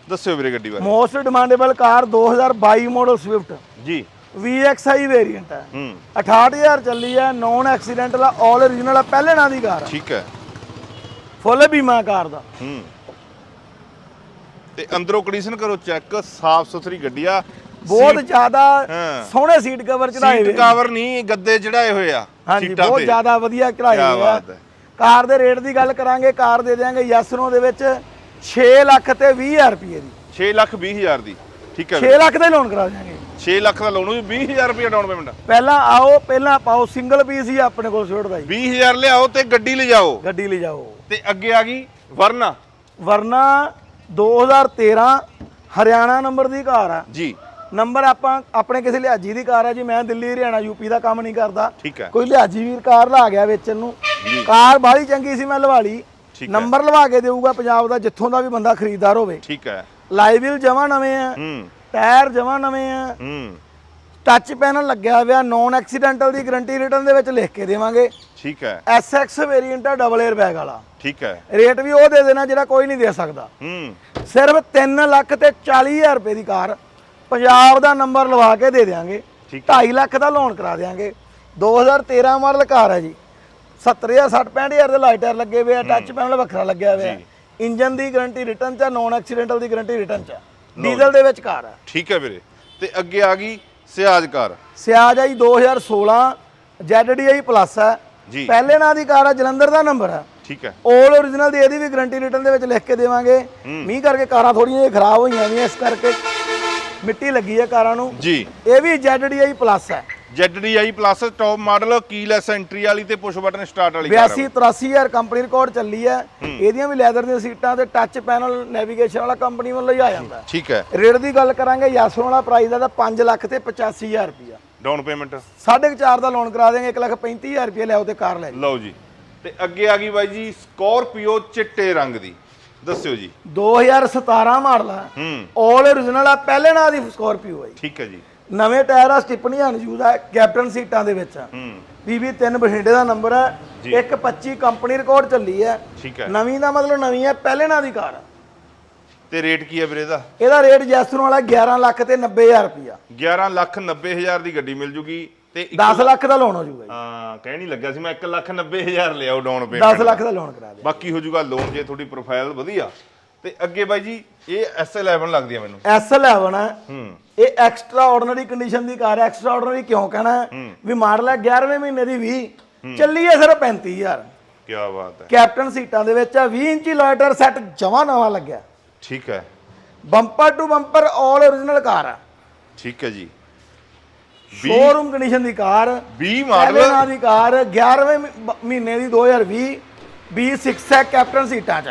B: ਦੱਸਿਓ ਵੀਰੇ ਗੱਡੀ ਬਾਰੇ।
A: Most demandable car 2022 model Swift
B: ਜੀ।
A: VXI ਵੇਰੀਐਂਟ ਹੈ।
B: ਹੂੰ।
A: 68000 ਚੱਲੀ ਹੈ ਨੌਨ ਐਕਸੀਡੈਂਟਲ ਆ ਆਲ origignal ਆ ਪਹਿਲੇ ਨਾਂ ਦੀ ਕਾਰ ਆ।
B: ਠੀਕ ਹੈ।
A: ਫੁੱਲ ਬੀਮਾ ਕਾਰ ਦਾ।
B: ਹੂੰ। ਤੇ ਅੰਦਰੋਂ ਕੰਡੀਸ਼ਨ ਕਰੋ ਚੈੱਕ ਸਾਫ਼ ਸੁਥਰੀ ਗੱਡੀ ਆ।
A: ਬਹੁਤ ਜ਼ਿਆਦਾ। ਸੋਹਣੇ ਸੀਟ ਕਵਰ ਚੜਾਏ
B: ਸੀਟ
A: ਹੋਏ
B: ਕਵਰ ਨਹੀਂ ਗੱਦੇ ਚੜਾਏ ਹੋਏ ਆ
A: ਹਾਂਜੀ
B: ਸੀਟਾਂ
A: ਬਹੁਤ। ਜ਼ਿਆਦਾ ਵਧੀਆ ਚੜਾਏ ਹੋਏ ਆ। ਕਾਰ ਦੇ ਰੇਟ ਦੀ ਗੱਲ ਕਰਾਂਗੇ ਕਾਰ ਦੇ ਦੇਾਂਗੇ ਯੈਸਨੋ ਦੇ ਵਿੱਚ 6 ਲੱਖ ਤੇ 20000 ਰੁਪਏ ਦੀ।
B: 6 ਲੱਖ 20 ਹਜ਼ਾਰ ਦੀ ਠੀਕ ਹੈ
A: 6 ਲੱਖ ਦਾ ਲੋਨ ਕਰਾ ਦਿਆਂਗੇ।
B: 6 ਲੱਖ ਦਾ ਲੋਨ ਵੀ 20000 ਰੁਪਏ ਡਾਊਨ ਪੇਮੈਂਟ
A: ਪਹਿਲਾਂ ਆਓ ਪਹਿਲਾਂ ਪਾਓ ਸਿੰਗਲ ਪੀਸ ਹੀ ਆਪਣੇ ਕੋਲ ਛੋੜ ਦਾ ਜੀ
B: 20000 ਲਿਆਓ ਤੇ ਗੱਡੀ ਲਿਜਾਓ।
A: ਗੱਡੀ ਲੈ ਜਾਓ
B: ਤੇ ਅੱਗੇ ਆ ਗਈ ਵਰਨਾ।
A: ਵਰਨਾ 2013 ਹਰਿਆਣਾ ਨੰਬਰ ਦੀ ਕਾਰ ਆ।
B: ਜੀ।
A: ਨੰਬਰ ਆਪਾਂ ਆਪਣੇ ਕਿਸੇ ਲਿਹਾਜੀ ਦੀ ਕਾਰ ਆ ਜੀ ਮੈਂ ਦਿੱਲੀ ਹਰਿਆਣਾ ਯੂਪੀ ਦਾ ਕੰਮ ਨਹੀਂ ਕਰਦਾ।
B: ਠੀਕ ਹੈ।
A: ਕੋਈ ਲਿਹਾਜੀ ਵੀਰ ਕਾਰ ਲਾ ਗਿਆ ਵੇਚਣ ਨੂੰ। ਕਾਰ ਬਾਹਲੀ ਚੰਗੀ ਸੀ ਮੈਂ ਲਵਾ ਲਈ।
B: ਹੈ।
A: ਨੰਬਰ ਲਵਾ ਕੇ ਦੇਊਗਾ ਪੰਜਾਬ ਦਾ ਜਿੱਥੋਂ ਦਾ ਵੀ ਬੰਦਾ ਖਰੀਦਦਾਰ ਹੋਵੇ।
B: ਠੀਕ ਹੈ।
A: ਵੀਲ ਜਮਾ ਨਵੇਂ ਆ।
B: ਹੂੰ।
A: ਟਾਇਰ ਜਮਾ ਨਵੇਂ ਆ।
B: ਹੂੰ।
A: ਟੱਚ ਪੈਨਲ ਲੱਗਿਆ ਹੋਇਆ ਨੌਨ ਐਕਸੀਡੈਂਟਲ ਦੀ ਗਾਰੰਟੀ ਰਿਟਰਨ ਦੇ ਵਿੱਚ ਲਿਖ ਕੇ ਦੇਵਾਂਗੇ।
B: ਠੀਕ ਹੈ।
A: SX ਵੇਰੀਐਂਟ ਆ ਡਬਲ 에ਅਰ ਬੈਗ ਵਾਲਾ।
B: ਠੀਕ ਹੈ।
A: ਰੇਟ ਵੀ ਉਹ ਦੇ ਦੇਣਾ ਜਿਹੜਾ ਕੋਈ ਨਹੀਂ ਦੇ ਸਕਦਾ।
B: ਹੂੰ।
A: ਸਿਰਫ 3 ਲੱਖ ਤੇ 40000 ਰੁਪਏ ਦੀ ਕਾਰ ਪੰਜਾਬ ਦਾ ਨੰਬਰ ਲਵਾ ਕੇ ਦੇ
B: ਠੀਕ
A: 2.5 ਲੱਖ ਦਾ ਲੋਨ ਕਰਾ ਦੇਾਂਗੇ 2013 ਮਾਡਲ ਕਾਰ ਹੈ ਜੀ। 70000 60 65000 ਦੇ ਲਾਈਟਰ ਲੱਗੇ ਹੋਏ ਆ ਟੱਚ ਪੈਨਲ ਵੱਖਰਾ ਲੱਗਿਆ ਹੋਇਆ। ਇੰਜਨ ਦੀ ਗਾਰੰਟੀ ਰਿਟਰਨ ਚ ਨੌਨ ਐਕਸੀਡੈਂਟਲ ਦੀ ਗਾਰੰਟੀ ਰਿਟਰਨ ਚ ਡੀਜ਼ਲ ਦੇ ਵਿੱਚ ਕਾਰ ਹੈ
B: ਠੀਕ ਹੈ ਵੀਰੇ। ਤੇ ਅੱਗੇ ਆ ਗਈ ਸਿਆਜ ਕਾਰ।
A: ਸਿਆਜ ਆਈ 2016 ZDI ਪਲੱਸ ਹੈ
B: ਜੀ।
A: ਪਹਿਲੇ ਨਾਂ ਦੀ ਕਾਰ ਹੈ ਜਲੰਧਰ ਦਾ ਨੰਬਰ ਹੈ
B: ਠੀਕ ਹੈ।
A: 올 origignal ਦੀ ਇਹਦੀ ਵੀ ਗਾਰੰਟੀ ਰਿਟਰਨ ਦੇ ਵਿੱਚ ਲਿਖ ਕੇ ਦੇਵਾਂਗੇ। ਮੀਂਹ ਕਰਕੇ ਕਾਰਾਂ ਥੋੜੀਆਂ ਜਿਹੀਆਂ ਖਰਾਬ ਹੋਈਆਂ ਵੀ ਇਸ ਕਰਕੇ ਮਿੱਟੀ ਲੱਗੀ ਹੈ ਕਾਰਾਂ ਨੂੰ।
B: ਜੀ।
A: ਇਹ ਵੀ ZDI ਪਲੱਸ ਹੈ
B: ZDI plus top model keyless entry ਵਾਲੀ ਤੇ ਪੁਸ਼ ਬਟਨ ਸਟਾਰਟ ਵਾਲੀ ਕਾਰ
A: 82 83000 ਕੰਪਨੀ ਰਿਕਾਰਡ ਚੱਲੀ ਹੈ। ਇਹਦੀਆਂ ਵੀ ਲੈਦਰ ਦੀਆਂ ਸੀਟਾਂ ਤੇ ਟੱਚ ਪੈਨਲ ਨੈਵੀਗੇਸ਼ਨ ਵਾਲਾ ਕੰਪਨੀ ਵੱਲੋਂ ਹੀ ਆ ਜਾਂਦਾ
B: ਠੀਕ ਹੈ।
A: ਰੇਟ ਦੀ ਗੱਲ ਕਰਾਂਗੇ ਯਾਸੋ ਵਾਲਾ ਪ੍ਰਾਈਸ ਦਾ ਤਾਂ 5 ਲੱਖ ਤੇ 85000 ਰੁਪਇਆ।
B: ਡਾਊਨ ਪੇਮੈਂਟ
A: 4.5 ਦਾ ਲੋਨ ਕਰਾ ਦੇਂਗੇ 1 ਲੱਖ 35000 ਰੁਪਏ ਲਿਆਓ ਤੇ ਕਾਰ ਲੈ
B: ਲਓ ਜੀ। ਤੇ ਅੱਗੇ ਆ ਗਈ ਬਾਈ ਜੀ ਸਕੋਰਪੀਓ ਚਿੱਟੇ ਰੰਗ ਦੀ। ਦੱਸਿਓ ਜੀ।
A: 2017 ਮਾਡਲ ਹੂੰ। 올 origignal ਆ ਪਹਿਲੇ ਨਾਂ ਦੀ ਸਕੋਰਪੀਓ ਹੈ।
B: ਠੀਕ ਹੈ ਜੀ।
A: ਨਵੇਂ ਟਾਇਰ ਆ ਸਟਿਪਨੀ ਅਨਯੂਜ਼ ਆ ਕੈਪਟਨ ਸੀਟਾਂ ਦੇ ਵਿੱਚ
B: ਹੂੰ।
A: PB 3 ਬਠਿੰਡੇ ਦਾ ਨੰਬਰ ਹੈ 125 ਕੰਪਨੀ ਰਿਕਾਰਡ ਚੱਲੀ ਹੈ
B: ਠੀਕ ਹੈ।
A: ਨਵੀਂ ਦਾ ਮਤਲਬ ਨਵੀਂ ਹੈ ਪਹਿਲੇ ਨਾਂ ਦੀ ਕਾਰ
B: ਤੇ ਰੇਟ ਕੀ ਹੈ ਵੀਰੇ ਦਾ
A: ਇਹਦਾ ਰੇਟ ਜੈਸਨ ਵਾਲਾ 11 ਲੱਖ ਤੇ 90000 ਰੁਪਇਆ
B: 11 ਲੱਖ 90 ਹਜ਼ਾਰ ਦੀ ਗੱਡੀ ਮਿਲ ਜੂਗੀ ਤੇ ਇੱਕ-
A: 10 ਲੱਖ ਦਾ ਲੋਨ ਹੋ ਜਾਊਗਾ ਜੀ।
B: ਹਾਂ ਕਹਿ ਨਹੀਂ ਲੱਗਾ ਸੀ ਮੈਂ 1 ਲੱਖ 90 ਹਜ਼ਾਰ ਲਿਆਓ ਡਾਊਨ ਪੇਮੈਂਟ
A: 10 ਲੱਖ ਦਾ ਲੋਨ ਕਰਾ ਦੇ
B: ਬਾਕੀ ਹੋ ਜੂਗਾ ਲੋਨ ਜੇ ਤੁਹਾਡੀ ਪ੍ਰੋਫਾਈਲ ਵਧੀਆ। ਤੇ ਅੱਗੇ ਬਾਈ ਜੀ ਇਹ S11 ਲੱਗਦੀ ਆ ਮੈਨੂੰ।
A: S11 ਹੈ
B: ਹੂੰ।
A: ਇਹ ਐਕਸਟਰਾ ਆਰਡੀਨਰੀ ਕੰਡੀਸ਼ਨ ਦੀ ਕਾਰ ਹੈ ਐਕਸਟਰਾ ਆਰਡੀਨਰੀ ਕਿਉਂ ਕਹਿਣਾ? ਵੀ ਮਾਡਲ ਹੈ 11ਵੇਂ ਮਹੀਨੇ ਦੀ 20 ਚੱਲੀ ਹੈ ਸਿਰਫ 35000
B: ਕੀ ਬਾਤ ਹੈ।
A: ਕੈਪਟਨ ਸੀਟਾਂ ਦੇ ਵਿੱਚ ਆ 20 ਇੰਚੀ ਲਾਈਟਰ ਸੈੱਟ ਜਮਾ ਨਵਾਂ ਲੱਗਿਆ।
B: ਠੀਕ ਹੈ।
A: Bumper to bumper all origignal car ਆ।
B: ਠੀਕ ਹੈ ਜੀ।
A: ਸ਼ੋਰੂਮ ਕੰਡੀਸ਼ਨ ਦੀ ਕਾਰ
B: 20
A: ਪਹਿਲੇ
B: ਮਾਡਲ
A: ਦੀ ਕਾਰ 11ਵੇਂ ਮਹੀ- ਮਹੀਨੇ ਦੀ 2020 B6 ਹੈ ਕੈਪਟਨ ਸੀਟਾਂ 'ਚ।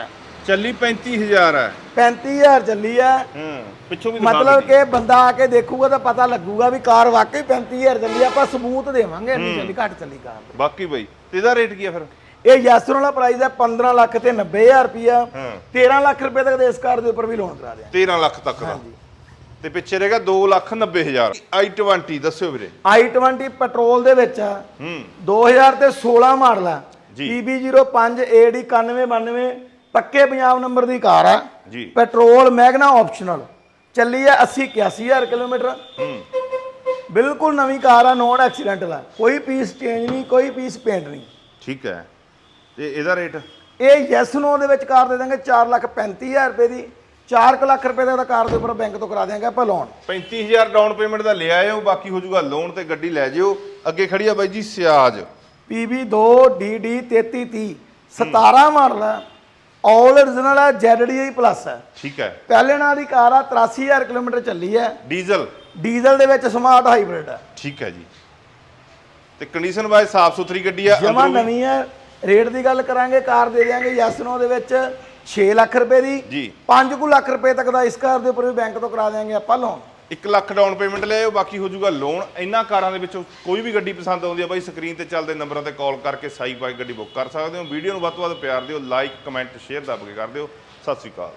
B: ਚੱਲੀ 35000 ਹੈ।
A: 35000 ਚੱਲੀ ਹੈ।
B: ਹਾਂ ਪਿੱਛੋਂ ਵੀ ਦਿਖਾ
A: ਮਤਲਬ ਕਿ ਬੰਦਾ ਆ ਕੇ ਦੇਖੂਗਾ ਤਾਂ ਪਤਾ ਲੱਗੂਗਾ ਵੀ ਕਾਰ ਵਾਕਈ 35000 ਚੱਲੀ ਆ। ਆਪਾਂ ਸਬੂਤ ਦੇਵਾਂਗੇ ਇੰਨੀ ਚੱਲੀ ਘੱਟ ਚੱਲੀ ਕਾਰ।
B: ਬਾਕੀ ਬਾਈ ਤੇ ਇਹਦਾ ਰੇਟ ਕੀ ਹੈ ਫਿਰ?
A: ਇਹ ਯਾਸਰ ਵਾਲਾ ਪ੍ਰਾਈਸ ਹੈ 15 ਲੱਖ ਤੇ 90000 ਰੁਪਿਆ
B: ਹਾਂ।
A: 13 ਲੱਖ ਰੁਪਏ ਤੱਕ ਦੇ ਇਸ ਕਾਰ ਦੇ ਉੱਪਰ ਵੀ ਲੋਨ ਕਰਾ ਦਿਆਂ
B: 13 ਲੱਖ ਤੱਕ ਦਾ। ਤੇ ਪਿੱਛੇ ਰਹੇਗਾ 2 ਲੱਖ 90 ਹਜ਼ਾਰ। I20 ਦੱਸਿਓ ਵੀਰੇ।
A: I20 ਪੈਟਰੋਲ ਦੇ ਵਿੱਚ ਆ
B: ਹੂੰ।
A: 2000 ਤੇ 16 ਮਾਡਲ ਆ
B: ਜੀ।
A: PB05 AD 9192 ਪੱਕੇ ਪੰਜਾਬ ਨੰਬਰ ਦੀ ਕਾਰ ਆ।
B: ਜੀ।
A: ਪੈਟਰੋਲ ਮੈਗਨਾ ਆਪਸ਼ਨਲ ਚੱਲੀ ਆ 80 81000 ਕਿਲੋਮੀਟਰ।
B: ਹੂੰ
A: ਬਿਲਕੁਲ ਨਵੀਂ ਕਾਰ ਆ ਨੋਨ ਐਕਸੀਡੈਂਟਲ ਆ। ਕੋਈ ਪੀਸ ਚੇਂਜ ਨਹੀਂ ਕੋਈ ਪੀਸ ਪੇਂਟ ਨਹੀਂ।
B: ਠੀਕ ਹੈ। ਤੇ ਇਹਦਾ ਰੇਟ
A: ਇਹ ਯੈਸ ਨੋ ਦੇ ਵਿੱਚ ਕਾਰ ਦੇ ਦਾਂਗੇ 4 ਲੱਖ 35000 ਰੁਪਏ ਦੀ। 4 ਲੱਖ ਰੁਪਏ ਦਾ ਕਾਰ ਦੇ ਉੱਪਰ ਬੈਂਕ ਤੋਂ ਕਰਾ ਦਿਆਂਗੇ ਆਪਾਂ ਲੋਨ
B: 35000 ਡਾਊਨ ਪੇਮੈਂਟ ਦਾ ਲੈ ਆਇਓ ਬਾਕੀ ਹੋ ਜਾਊਗਾ ਲੋਨ ਤੇ ਗੱਡੀ ਲੈ ਜਿਓ। ਅੱਗੇ ਖੜੀ ਆ ਬਾਈ ਜੀ ਸਿਆਜ।
A: PB2 DD 3330 17 ਮਾਡਲ ਹੈ ਆਲ origignal ਹੈ ZDI ਪਲੱਸ ਹੈ
B: ਠੀਕ ਹੈ।
A: ਪਹਿਲੇ ਨਾਂ ਦੀ ਕਾਰ ਆ 83000 ਕਿਲੋਮੀਟਰ ਚੱਲੀ ਹੈ।
B: ਡੀਜ਼ਲ
A: ਡੀਜ਼ਲ ਦੇ ਵਿੱਚ ਸਮਾਰਟ ਹਾਈਬ੍ਰਿਡ ਹੈ
B: ਠੀਕ ਹੈ ਜੀ। ਤੇ ਕੰਡੀਸ਼ਨ ਵਾਈਜ਼ ਸਾਫ਼ ਸੁਥਰੀ ਗੱਡੀ ਆ
A: ਜਮਾ ਨਵੀਂ ਹੈ ਰੇਟ ਦੀ ਗੱਲ ਕਰਾਂਗੇ ਕਾਰ ਦੇ ਦਿਆਂਗੇ ਯੈਸ ਨੋ ਦੇ ਵਿੱਚ। 6 ਲੱਖ ਰੁਪਏ ਦੀ।
B: ਜੀ।
A: 5 ਲੱਖ ਰੁਪਏ ਤੱਕ ਦਾ ਇਸ ਕਾਰ ਦੇ ਉੱਪਰ ਵੀ ਬੈਂਕ ਤੋਂ ਕਰਾ ਦਿਆਂਗੇ ਆਪਾਂ ਲੋਨ
B: 1 ਲੱਖ ਡਾਊਨ ਪੇਮੈਂਟ ਲੈ ਆਇਓ, ਬਾਕੀ ਹੋ ਜਾਊਗਾ ਲੋਨ ਇਹਨਾਂ ਕਾਰਾਂ ਦੇ ਵਿੱਚੋਂ ਕੋਈ ਵੀ ਗੱਡੀ ਪਸੰਦ ਆਉਂਦੀ ਆ ਬਾਈ ਸਕਰੀਨ ਤੇ ਚੱਲਦੇ ਨੰਬਰਾਂ ਤੇ ਕਾਲ ਕਰਕੇ ਸਾਈ ਬਾਈ ਗੱਡੀ ਬੁੱਕ ਕਰ ਸਕਦੇ ਹੋ। ਵੀਡੀਓ ਨੂੰ ਵੱਧ ਤੋਂ ਵੱਧ ਪਿਆਰ ਦਿਓ ਲਾਈਕ ਕਮੈਂਟ ਸ਼ੇਅਰ ਦੱਬ ਕੇ ਕਰ ਦਿਓ। ਸਤਿ ਸ਼੍ਰੀ ਅਕਾਲ।